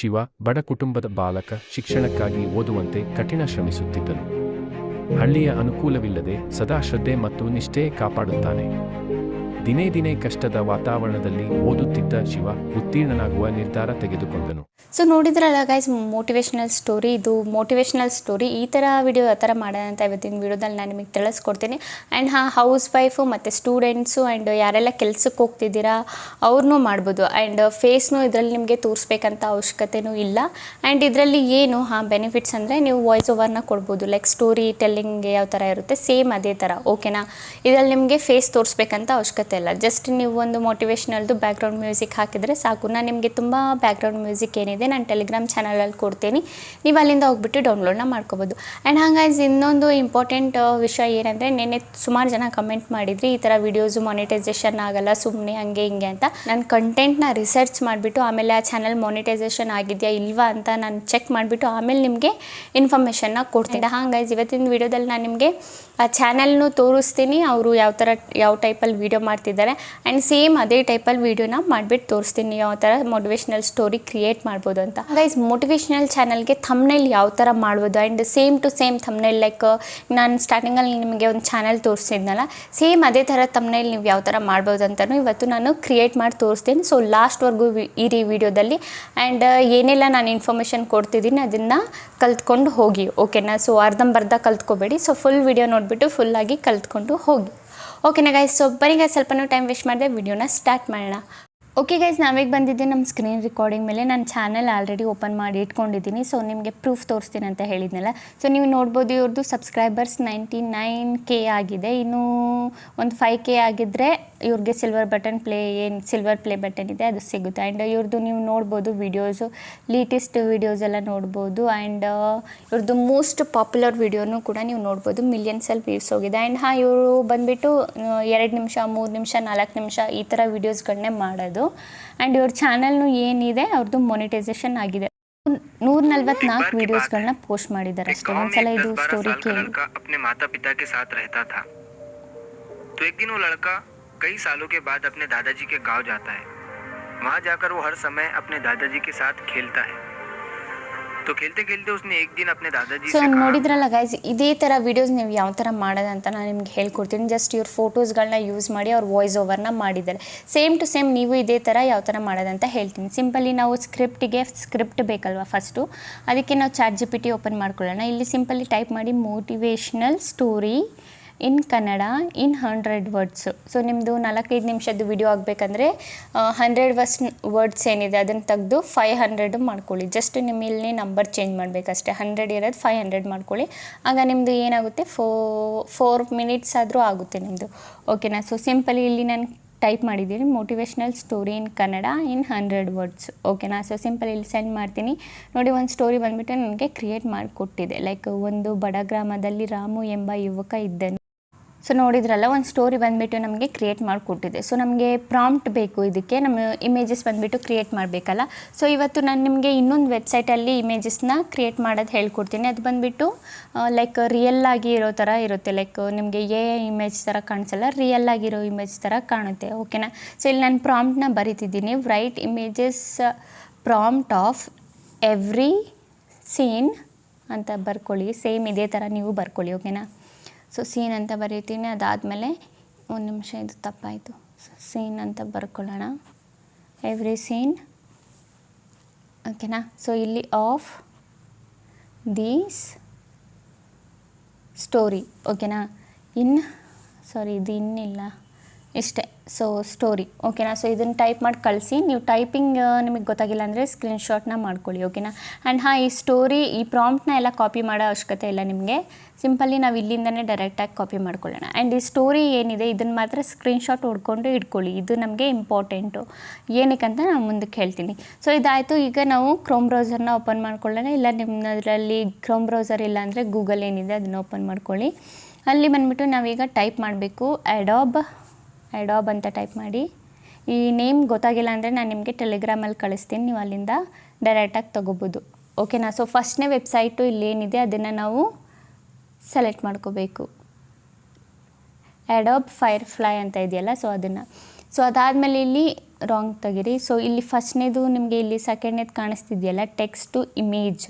ಶಿವ ಬಡ ಕುಟುಂಬದ ಬಾಲಕ ಶಿಕ್ಷಣಕ್ಕಾಗಿ ಓದುವಂತೆ ಕಠಿಣ ಶ್ರಮಿಸುತ್ತಿದ್ದನು. ಹಳ್ಳಿಯ ಅನುಕೂಲವಿಲ್ಲದೆ ಸದಾ ಶ್ರದ್ಧೆ ಮತ್ತು ನಿಷ್ಠೆ ಕಾಪಾಡುತ್ತಾನೆ. ದಿನೇ ದಿನೇ ಕಷ್ಟದ ವಾತಾವರಣದಲ್ಲಿ ಓದುತ್ತಿದ್ದ ಶಿವ ಉತ್ತೀರ್ಣನಾಗುವ ನಿರ್ಧಾರ ತೆಗೆದುಕೊಂಡನು. ಸೊ ನೋಡಿದ್ರಲ್ಲ ಗೈಸ್ ಮೋಟಿವೇಶ್ನಲ್ ಸ್ಟೋರಿ ಇದು ಮೋಟಿವೇಶ್ನಲ್ ಸ್ಟೋರಿ ಈ ಥರ ವಿಡಿಯೋ ಯಾವ ಥರ ಮಾಡೋದಂತ ಅಂತ ಇವತ್ತಿನ ವಿಡಿಯೋದಲ್ಲಿ ನಾನು ನಿಮಗೆ ತಿಳಿಸ್ಕೊಡ್ತೀನಿ. ಆ್ಯಂಡ್ ಹಾ ಹೌಸ್ ವೈಫು ಮತ್ತು ಸ್ಟೂಡೆಂಟ್ಸು ಆ್ಯಂಡ್ ಯಾರೆಲ್ಲ ಕೆಲ್ಸಕ್ಕೆ ಹೋಗ್ತಿದ್ದೀರಾ, ಅವ್ರನ್ನೂ ಮಾಡ್ಬೋದು. ಆ್ಯಂಡ್ ಫೇಸ್ನು ಇದರಲ್ಲಿ ನಿಮಗೆ ತೋರಿಸ್ಬೇಕಂತ ಅವಶ್ಯಕತೆನೂ ಇಲ್ಲ. ಆ್ಯಂಡ್ ಇದರಲ್ಲಿ ಏನು, ಹಾಂ ಬೆನಿಫಿಟ್ಸ್ ಅಂದರೆ ನೀವು ವಾಯ್ಸ್ ಓವರ್ನ ಕೊಡ್ಬೋದು. ಲೈಕ್ ಸ್ಟೋರಿ ಟೆಲ್ಲಿಂಗ್ ಯಾವ ಥರ ಇರುತ್ತೆ ಸೇಮ್ ಅದೇ ಥರ ಓಕೆನಾ ಇದರಲ್ಲಿ ನಿಮಗೆ ಫೇಸ್ ತೋರಿಸ್ಬೇಕಂತ ಅವಶ್ಯಕತೆ ಇಲ್ಲ ಜಸ್ಟ್ ನೀವು ಒಂದು ಮೋಟಿವೇಶ್ನಲ್ದು ಬ್ಯಾಕ್ಗ್ರೌಂಡ್ ಮ್ಯೂಸಿಕ್ ಹಾಕಿದರೆ ಸಾಕು. ನಾನು ನಿಮಗೆ ತುಂಬ ಬ್ಯಾಕ್ಗ್ರೌಂಡ್ ಮ್ಯೂಸಿಕ್ ಏನಿದೆ ನಾನು ಟೆಲಿಗ್ರಾಮ್ ಚಾನಲಲ್ಲಿ ಕೊಡ್ತೀನಿ. ನೀವು ಅಲ್ಲಿಂದ ಹೋಗ್ಬಿಟ್ಟು ಡೌನ್ಲೋಡ್ನ ಮಾಡ್ಕೋಬೋದು. ಆ್ಯಂಡ್ ಹಾಗಾಗಿ ಇನ್ನೊಂದು ಇಂಪಾರ್ಟೆಂಟ್ ವಿಷಯ ಏನಂದರೆ ನೆನ್ನೆ ಸುಮಾರು ಜನ ಕಮೆಂಟ್ ಮಾಡಿದ್ರಿ ಈ ಥರ ವೀಡಿಯೋಸು ಮಾನಿಟೈಸೇಷನ್ ಆಗಲ್ಲ ಸುಮ್ಮನೆ ಹಂಗೆ ಹಿಂಗೆ ಅಂತ. ನಾನು ಕಂಟೆಂಟ್ನ ರಿಸರ್ಚ್ ಮಾಡಿಬಿಟ್ಟು ಆಮೇಲೆ ಆ ಚಾನಲ್ ಮಾನಿಟೈಸೇಷನ್ ಆಗಿದೆಯಾ ಇಲ್ವಾ ಅಂತ ನಾನು ಚೆಕ್ ಮಾಡಿಬಿಟ್ಟು ಆಮೇಲೆ ನಿಮಗೆ ಇನ್ಫಾರ್ಮೇಷನ್ನ ಕೊಡ್ತೀನಿ. ಹಾಗಾಗಿ ಇವತ್ತಿನ ವಿಡಿಯೋದಲ್ಲಿ ನಾನು ನಿಮಗೆ ಆ ಚಾನಲ್ನು ತೋರಿಸ್ತೀನಿ. ಅವರು ಯಾವ ಥರ ಯಾವ ಟೈಪಲ್ಲಿ ವೀಡಿಯೋ ಮಾಡ್ತಿದ್ದಾರೆ. ಆ್ಯಂಡ್ ಸೇಮ್ ಅದೇ ಟೈಪಲ್ಲಿ ವೀಡಿಯೋನ ಮಾಡಿಬಿಟ್ಟು ತೋರಿಸ್ತೀನಿ. ಯಾವ ಥರ ಮೋಟಿವೇಶ್ನಲ್ ಸ್ಟೋರಿ ಕ್ರಿಯೇಟ್ ಮಾಡ್ಬೋದು ಅಂತ. ಗೈಸ್ ಮೋಟಿವೇಶ್ನಲ್ ಚಾನಲ್ಗೆ ಥಮ್ನೈಲ್ ಯಾವ ಥರ ಮಾಡ್ಬೋದು? And same to same thumbnail like ನಾನು ಸ್ಟಾರ್ಟಿಂಗಲ್ಲಿ ನಿಮಗೆ ಒಂದು ಚಾನಲ್ ತೋರಿಸಿದ್ನಲ್ಲ ಸೇಮ್ ಅದೇ ಥರ ಥಮ್ನೈಲ್ ನೀವು ಯಾವ ಥರ ಮಾಡ್ಬೋದು ಅಂತಲೂ ಇವತ್ತು ನಾನು ಕ್ರಿಯೇಟ್ ಮಾಡಿ ತೋರಿಸ್ತೀನಿ. ಸೊ ಲಾಸ್ಟ್ವರೆಗೂ ಇರಿ ವಿಡಿಯೋದಲ್ಲಿ ಆ್ಯಂಡ್ ಏನೆಲ್ಲ ನಾನು ಇನ್ಫಾರ್ಮೇಷನ್ ಕೊಡ್ತಿದ್ದೀನಿ ಅದನ್ನು ಕಲ್ತ್ಕೊಂಡು ಹೋಗಿ ಓಕೆನಾ ಸೊ ಅರ್ಧಂಬರ್ಧ ಕಲ್ತ್ಕೋಬೇಡಿ. ಸೊ ಫುಲ್ ವಿಡಿಯೋ ನೋಡಿಬಿಟ್ಟು ಫುಲ್ಲಾಗಿ ಕಲ್ತ್ಕೊಂಡು ಹೋಗಿ. ಓಕೆನಾ ಗೈಸ್ ಸೊ ಬನ್ನಿ ಗೈಸ್ ಸ್ವಲ್ಪನೂ ಟೈಮ್ ವೇಸ್ಟ್ ಮಾಡಿದೆ ವಿಡಿಯೋನ ಸ್ಟಾರ್ಟ್ ಮಾಡೋಣ. ಓಕೆ ಗೈಸ್ ನಾವೀಗ ಬಂದಿದ್ದೆ ನಮ್ಮ ಸ್ಕ್ರೀನ್ ರೆಕಾರ್ಡಿಂಗ್ ಮೇಲೆ. ನಾನು ಚಾನಲ್ ಆಲ್ರೆಡಿ ಓಪನ್ ಮಾಡಿ ಇಟ್ಕೊಂಡಿದ್ದೀನಿ. ಸೊ ನಿಮಗೆ ಪ್ರೂಫ್ ತೋರಿಸ್ತೀನಿ ಅಂತ ಹೇಳಿದ್ನಲ್ಲ. ಸೊ ನೀವು ನೋಡ್ಬೋದು ಇವ್ರದ್ದು ಸಬ್ಸ್ಕ್ರೈಬರ್ಸ್ ನೈಂಟಿ ನೈನ್ ಕೆ ಆಗಿದೆ. ಇನ್ನೂ ಒಂದು ಫೈವ್ ಕೆ ಆಗಿದ್ದರೆ ಇವ್ರಿಗೆ ಸಿಲ್ವರ್ ಬಟನ್ ಪ್ಲೇ ಏನು ಸಿಲ್ವರ್ ಪ್ಲೇ ಬಟನ್ ಇದೆ, ಅದು ಸಿಗುತ್ತೆ. ಆ್ಯಂಡ್ ಇವ್ರದ್ದು ನೀವು ನೋಡ್ಬೋದು ವೀಡಿಯೋಸು ಲೇಟೆಸ್ಟ್ ವೀಡಿಯೋಸ್ ಎಲ್ಲ ನೋಡ್ಬೋದು. ಆ್ಯಂಡ್ ಇವ್ರದ್ದು ಮೋಸ್ಟ್ ಪಾಪ್ಯುಲರ್ ವೀಡಿಯೋನು ಕೂಡ ನೀವು ನೋಡ್ಬೋದು. ಮಿಲಿಯನ್ಸಲ್ಲಿ ವ್ಯೂಸ್ ಹೋಗಿದೆ. ಆ್ಯಂಡ್ ಹಾಂ, ಇವರು ಬಂದುಬಿಟ್ಟು ಎರಡು ನಿಮಿಷ, ಮೂರು ನಿಮಿಷ, ನಾಲ್ಕು ನಿಮಿಷ ಈ ಥರ ವೀಡಿಯೋಸ್ಗಳನ್ನೇ ಮಾಡೋದು. ಆ್ಯಂಡ್ ಇವ್ರ ಚಾನಲ್ನು ಏನಿದೆ ಅವ್ರದ್ದು ಮೊನಿಟೈಸೇಷನ್ ಆಗಿದೆ ನೂರ ನಲ್ವತ್ನಾಲ್ಕು ವೀಡಿಯೋಸ್ಗಳನ್ನ ಪೋಸ್ಟ್ ಮಾಡಿದ್ದಾರೆ एक ಅಷ್ಟೇ गांव में ಒಂದ್ಸಲ एक ಇದು दस बारह ಸ್ಟೋರಿ साल का ಕೇಳಿ लड़का अपने माता पिता के साथ रहता था तो एक दिन वो लड़का कई सालों के बाद अपने दादाजी के गांव जाता है वहां जाकर वो हर समय अपने दादाजी के साथ खेलता है तो खेलते खेलते उसने एक दिन अपने दादाजी ಸೊ से कहा ನೋಡಿದ್ರಲ್ಲ ಗೈಸ್ ಇದೇ ಥರ ವೀಡಿಯೋಸ್ ನೀವು ಯಾವ ಥರ ಮಾಡೋದಂತ ನಾನು ನಿಮ್ಗೆ ಹೇಳ್ಕೊಡ್ತೀನಿ ಜಸ್ಟ್ ಇವ್ರ ಫೋಟೋಸ್ಗಳನ್ನ ಯೂಸ್ ಮಾಡಿ ಅವ್ರ ವಾಯ್ಸ್ ಓವರ್ನ ಮಾಡಿದ್ದಾರೆ ಸೇಮ್ ಟು ಸೇಮ್ ನೀವು ಇದೇ ಥರ ಯಾವ ಥರ ಮಾಡೋದಂತ ಹೇಳ್ತೀನಿ ಸಿಂಪಲಿ ನಾವು ಸ್ಕ್ರಿಪ್ಟಿಗೆ ಸ್ಕ್ರಿಪ್ಟ್ ಬೇಕಲ್ವಾ ಫಸ್ಟು ಅದಕ್ಕೆ ನಾವು chat G P T open ಮಾಡ್ಕೊಳ್ಳೋಣ ಇಲ್ಲಿ ಸಿಂಪಲಿ ಟೈಪ್ ಮಾಡಿ motivational story in Kannada, in hundred words. So ನಿಮ್ಮದು ನಾಲ್ಕೈದು ನಿಮಿಷದ್ದು ವಿಡಿಯೋ ಆಗಬೇಕಂದ್ರೆ ಹಂಡ್ರೆಡ್ ವರ್ಸ್ ವರ್ಡ್ಸ್ ಏನಿದೆ ಅದನ್ನು ತೆಗೆದು ಫೈವ್ ಹಂಡ್ರೆಡ್ ಮಾಡ್ಕೊಳ್ಳಿ. ಜಸ್ಟ್ ನಿಮ್ಮ ಇಲ್ಲಿ ನಂಬರ್ ಚೇಂಜ್ ಮಾಡಬೇಕಷ್ಟೇ. ಹಂಡ್ರೆಡ್ ಇರೋದು ಫೈವ್ ಹಂಡ್ರೆಡ್ ಮಾಡ್ಕೊಳ್ಳಿ. ಆಗ ನಿಮ್ಮದು ಏನಾಗುತ್ತೆ? ಫೋ ಫೋರ್ ಮಿನಿಟ್ಸ್ ಆದರೂ ಆಗುತ್ತೆ ನಿಮ್ಮದು ಓಕೆನಾ ಸೊ ಸಿಂಪಲಿ ಇಲ್ಲಿ ನಾನು ಟೈಪ್ ಮಾಡಿದ್ದೀನಿ. Motivational story in Kannada, in hundred words. ಓಕೆನಾ ಸೊ ಸಿಂಪಲ್ ಇಲ್ಲಿ ಸೆಂಡ್ ಮಾಡ್ತೀನಿ. ನೋಡಿ, ಒಂದು ಸ್ಟೋರಿ ಬಂದುಬಿಟ್ಟು ನನಗೆ ಕ್ರಿಯೇಟ್ ಮಾಡಿಕೊಟ್ಟಿದೆ. ಲೈಕ್ ಒಂದು ಬಡ ಗ್ರಾಮದಲ್ಲಿ ರಾಮು ಎಂಬ ಯುವಕ ಇದ್ದನು. ಸೊ ನೋಡಿದ್ರಲ್ಲ, ಒಂದು ಸ್ಟೋರಿ ಬಂದುಬಿಟ್ಟು ನಮಗೆ ಕ್ರಿಯೇಟ್ ಮಾಡಿಕೊಟ್ಟಿದೆ. ಸೊ ನಮಗೆ ಪ್ರಾಂಪ್ಟ್ ಬೇಕು ಇದಕ್ಕೆ. ನಮ್ಮ ಇಮೇಜಸ್ ಬಂದುಬಿಟ್ಟು ಕ್ರಿಯೇಟ್ ಮಾಡಬೇಕಲ್ಲ. ಸೊ ಇವತ್ತು ನಾನು ನಿಮಗೆ ಇನ್ನೊಂದು ವೆಬ್ಸೈಟಲ್ಲಿ ಇಮೇಜಸ್ನ ಕ್ರಿಯೇಟ್ ಮಾಡೋದು ಹೇಳ್ಕೊಡ್ತೀನಿ. ಅದು ಬಂದುಬಿಟ್ಟು ಲೈಕ್ ರಿಯಲ್ ಆಗಿ ಇರೋ ಥರ ಇರುತ್ತೆ. ಲೈಕ್ ನಿಮಗೆ ಎ ಇಮೇಜ್ ಥರ ಕಾಣಿಸಲ್ಲ ರಿಯಲ್ ಆಗಿರೋ ಇಮೇಜ್ ಥರ ಕಾಣುತ್ತೆ. ಓಕೆನಾ ಸೊ ಇಲ್ಲಿ ನಾನು ಪ್ರಾಂಪ್ಟ್ನ ಬರಿತಿದ್ದೀನಿ. Write images prompt of every scene ಅಂತ ಬರ್ಕೊಳ್ಳಿ. ಸೇಮ್ ಇದೇ ಥರ ನೀವು ಬರ್ಕೊಳ್ಳಿ ಓಕೆನಾ ಸೊ ಸೀನ್ ಅಂತ ಬರೀತೀನಿ. ಅದಾದಮೇಲೆ ಒಂದು ನಿಮಿಷ ಇದು ತಪ್ಪಾಯಿತು. ಸೀನ್ ಅಂತ ಬರ್ಕೊಳ್ಳೋಣ. ಎವ್ರಿ ಸೀನ್ ಓಕೆನಾ ಸೊ ಇಲ್ಲಿ ಆಫ್ ದೀಸ್ ಸ್ಟೋರಿ ಓಕೆನಾ ಇನ್ ಸಾರಿ ಇದು ಇನ್ನಿಲ್ಲ. ಇಷ್ಟೇ. ಸೊ ಸ್ಟೋರಿ ಓಕೆನಾ ಸೊ ಇದನ್ನು ಟೈಪ್ ಮಾಡಿ ಕಳಿಸಿ. ನೀವು ಟೈಪಿಂಗ್ ನಿಮಗೆ ಗೊತ್ತಾಗಿಲ್ಲ ಅಂದರೆ ಸ್ಕ್ರೀನ್ಶಾಟ್ನ ಮಾಡ್ಕೊಳ್ಳಿ ಓಕೆನಾ ಆ್ಯಂಡ್ ಹಾಂ, ಈ ಸ್ಟೋರಿ ಈ ಪ್ರಾಂಪ್ಟ್ನ ಎಲ್ಲ ಕಾಪಿ ಮಾಡೋ ಅವಶ್ಯಕತೆ ಇಲ್ಲ ನಿಮಗೆ. ಸಿಂಪಲ್ಲಿ ನಾವು ಇಲ್ಲಿಂದನೇ ಡೈರೆಕ್ಟಾಗಿ ಕಾಪಿ ಮಾಡ್ಕೊಳ್ಳೋಣ. ಆ್ಯಂಡ್ ಈ ಸ್ಟೋರಿ ಏನಿದೆ ಇದನ್ನು ಮಾತ್ರ ಸ್ಕ್ರೀನ್ಶಾಟ್ ಹೊಡ್ಕೊಂಡು ಇಟ್ಕೊಳ್ಳಿ. ಇದು ನಮಗೆ ಇಂಪಾರ್ಟೆಂಟು ಏನಕ್ಕಂತ ನಾನು ಮುಂದಕ್ಕೆ ಹೇಳ್ತೀನಿ. ಸೊ ಇದಾಯಿತು. ಈಗ ನಾವು ಕ್ರೋಮ್ ಬ್ರೌಸರ್ನ ಓಪನ್ ಮಾಡ್ಕೊಳ್ಳೋಣ. ಇಲ್ಲ ನಿಮ್ಮದರಲ್ಲಿ ಕ್ರೋಮ್ ಬ್ರೌಸರ್ ಇಲ್ಲ ಅಂದರೆ ಗೂಗಲ್ ಏನಿದೆ, ಅದನ್ನು ಓಪನ್ ಮಾಡ್ಕೊಳ್ಳಿ. ಅಲ್ಲಿ ಬಂದುಬಿಟ್ಟು ನಾವೀಗ ಟೈಪ್ ಮಾಡಬೇಕು ಅಡಾಬ್ ಅಡಾಬ್ ಅಂತ ಟೈಪ್ ಮಾಡಿ. ಈ ನೇಮ್ ಗೊತ್ತಾಗಿಲ್ಲ ಅಂದರೆ ನಾನು ನಿಮಗೆ ಟೆಲಿಗ್ರಾಮಲ್ಲಿ ಕಳಿಸ್ತೀನಿ, ನೀವು ಅಲ್ಲಿಂದ ಡೈರೆಕ್ಟಾಗಿ ತೊಗೋಬೋದು. ಓಕೆನಾ ಸೊ ಫಸ್ಟ್ನೇ ವೆಬ್ಸೈಟು ಇಲ್ಲೇನಿದೆ, ಅದನ್ನು ನಾವು ಸೆಲೆಕ್ಟ್ ಮಾಡ್ಕೋಬೇಕು. ಅಡಾಬ್ ಫೈರ್ ಫ್ಲೈ ಅಂತ ಇದೆಯಲ್ಲ ಸೊ ಅದನ್ನು. ಸೊ ಅದಾದಮೇಲೆ ಇಲ್ಲಿ ರಾಂಗ್ ತೆಗೀರಿ. ಸೊ ಇಲ್ಲಿ ಫಸ್ಟ್ನೇದು ನಿಮಗೆ ಇಲ್ಲಿ ಸೆಕೆಂಡ್ನೇದು ಕಾಣಿಸ್ತಿದೆಯಲ್ಲ ಟೆಕ್ಸ್ಟ್ ಟು ಇಮೇಜ್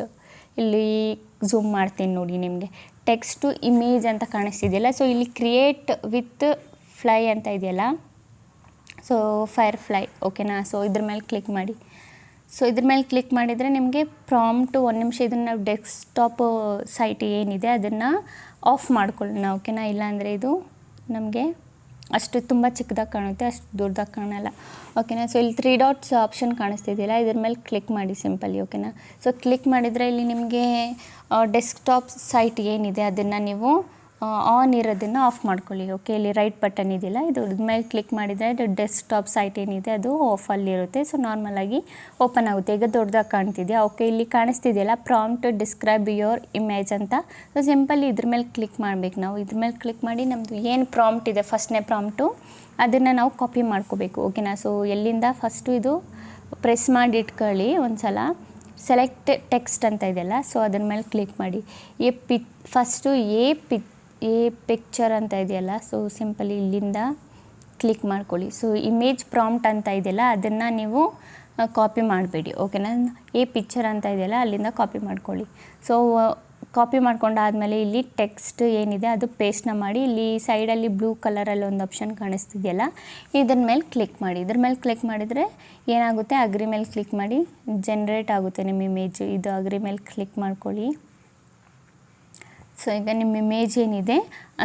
ಇಲ್ಲಿ ಝೂಮ್ ಮಾಡ್ತೀನಿ ನೋಡಿ ನಿಮಗೆ. ಟೆಕ್ಸ್ಟ್ ಟು ಇಮೇಜ್ ಅಂತ ಕಾಣಿಸ್ತಿದೆಯಲ್ಲ ಸೊ ಇಲ್ಲಿ ಕ್ರಿಯೇಟ್ ವಿತ್ ಫ್ಲೈ ಅಂತ ಇದೆಯಲ್ಲ? ಸೊ ಫೈರ್ ಫ್ಲೈ ಓಕೆನಾ ಸೊ ಇದ್ರ ಮೇಲೆ ಕ್ಲಿಕ್ ಮಾಡಿ. ಸೊ ಇದ್ರ ಮೇಲೆ ಕ್ಲಿಕ್ ಮಾಡಿದರೆ ನಿಮಗೆ ಪ್ರಾಮ್ಟು ಒಂದು ನಿಮಿಷ ಇದನ್ನು ನಾವು ಡೆಸ್ಕ್ಟಾಪ್ ಸೈಟ್ ಏನಿದೆ, ಅದನ್ನು ಆಫ್ ಮಾಡ್ಕೊಳ್ಳೋಣ ಓಕೆನಾ ಇಲ್ಲಾಂದರೆ ಇದು ನಮಗೆ ಅಷ್ಟು ತುಂಬ ಚಿಕ್ಕದಾಗಿ ಕಾಣುತ್ತೆ, ಅಷ್ಟು ದೊಡ್ಡದಾಗಿ ಕಾಣಲ್ಲ ಓಕೆನಾ ಸೊ ಇಲ್ಲಿ ತ್ರೀ ಡಾಟ್ಸ್ ಆಪ್ಷನ್ ಕಾಣಿಸ್ತಿದೆಯಲ್ಲ ಇದ್ರ ಮೇಲೆ ಕ್ಲಿಕ್ ಮಾಡಿ ಸಿಂಪಲಿ ಓಕೆನಾ ಸೊ ಕ್ಲಿಕ್ ಮಾಡಿದರೆ ಇಲ್ಲಿ ನಿಮಗೆ ಡೆಸ್ಕ್ಟಾಪ್ ಸೈಟ್ ಏನಿದೆ, ಅದನ್ನು ನೀವು ಆನ್ ಇರೋದನ್ನು ಆಫ್ ಮಾಡ್ಕೊಳ್ಳಿ. ಓಕೆ ಇಲ್ಲಿ ರೈಟ್ ಬಟನ್ ಇದೆಯಲ್ಲ ಇದು ಮೇಲೆ ಕ್ಲಿಕ್ ಮಾಡಿದರೆ ಅದು ಡೆಸ್ಕ್ಟಾಪ್ ಸೈಟ್ ಏನಿದೆ, ಅದು ಆಫಲ್ಲಿರುತ್ತೆ ಸೊ ನಾರ್ಮಲಾಗಿ ಓಪನ್ ಆಗುತ್ತೆ. ಈಗ ದೊಡ್ಡದಾಗಿ ಕಾಣ್ತಿದೆ ಓಕೆ ಇಲ್ಲಿ ಕಾಣಿಸ್ತಿದೆಯಲ್ಲ ಪ್ರಾಂಪ್ಟ್ ಡಿಸ್ಕ್ರೈಬ್ ಯುವರ್ ಇಮೇಜ್ ಅಂತ. ಸೊ ಸಿಂಪಲ್ ಇದ್ರ ಮೇಲೆ ಕ್ಲಿಕ್ ಮಾಡಬೇಕು ನಾವು. ಇದ್ರ ಮೇಲೆ ಕ್ಲಿಕ್ ಮಾಡಿ ನಮ್ಮದು ಏನು ಪ್ರಾಂಪ್ಟ್ ಇದೆ ಫಸ್ಟ್ನೇ ಪ್ರಾಂಪ್ಟು ಅದನ್ನು ನಾವು ಕಾಪಿ ಮಾಡ್ಕೋಬೇಕು. ಓಕೆನಾ ಸೊ ಎಲ್ಲಿಂದ? ಫಸ್ಟು ಇದು ಪ್ರೆಸ್ ಮಾಡಿ ಇಟ್ಕೊಳ್ಳಿ ಒಂದು ಸಲ ಸೆಲೆಕ್ಟ್ ಟೆಕ್ಸ್ಟ್ ಅಂತ ಇದೆಯಲ್ಲ ಸೊ ಅದ್ರ ಮೇಲೆ ಕ್ಲಿಕ್ ಮಾಡಿ. A P first A P a picture ಅಂತ ಇದೆಯಲ್ಲ ಸೊ ಸಿಂಪಲಿ ಇಲ್ಲಿಂದ ಕ್ಲಿಕ್ ಮಾಡ್ಕೊಳ್ಳಿ. ಸೊ ಇಮೇಜ್ ಪ್ರಾಂಪ್ಟ್ ಅಂತ ಇದೆಯಲ್ಲ, ಅದನ್ನು ನೀವು ಕಾಪಿ ಮಾಡಬೇಡಿ ಓಕೆನಾ ಎ ಪಿಕ್ಚರ್ ಅಂತ ಇದೆಯಲ್ಲ, ಅಲ್ಲಿಂದ ಕಾಪಿ ಮಾಡ್ಕೊಳ್ಳಿ. ಸೊ ಕಾಪಿ ಮಾಡ್ಕೊಂಡಾದಮೇಲೆ ಇಲ್ಲಿ ಟೆಕ್ಸ್ಟ್ ಏನಿದೆ, ಅದು ಪೇಸ್ಟ್ನ ಮಾಡಿ, ಇಲ್ಲಿ ಸೈಡಲ್ಲಿ ಬ್ಲೂ ಕಲರಲ್ಲಿ ಒಂದು ಆಪ್ಷನ್ ಕಾಣಿಸ್ತಿದೆಯಲ್ಲ ಇದ್ರ ಮೇಲೆ ಕ್ಲಿಕ್ ಮಾಡಿ. ಇದ್ರ ಮೇಲೆ ಕ್ಲಿಕ್ ಮಾಡಿದರೆ ಏನಾಗುತ್ತೆ? ಅಗ್ರಿ ಮೇಲೆ ಕ್ಲಿಕ್ ಮಾಡಿ ಜನ್ರೇಟ್ ಆಗುತ್ತೆ ನಿಮ್ಮ ಇಮೇಜ್ ಇದು ಅಗ್ರಿ ಮೇಲೆ ಕ್ಲಿಕ್ ಮಾಡ್ಕೊಳ್ಳಿ. ಸೊ ಈಗ ನಿಮ್ಮ ಇಮೇಜ್ ಏನಿದೆ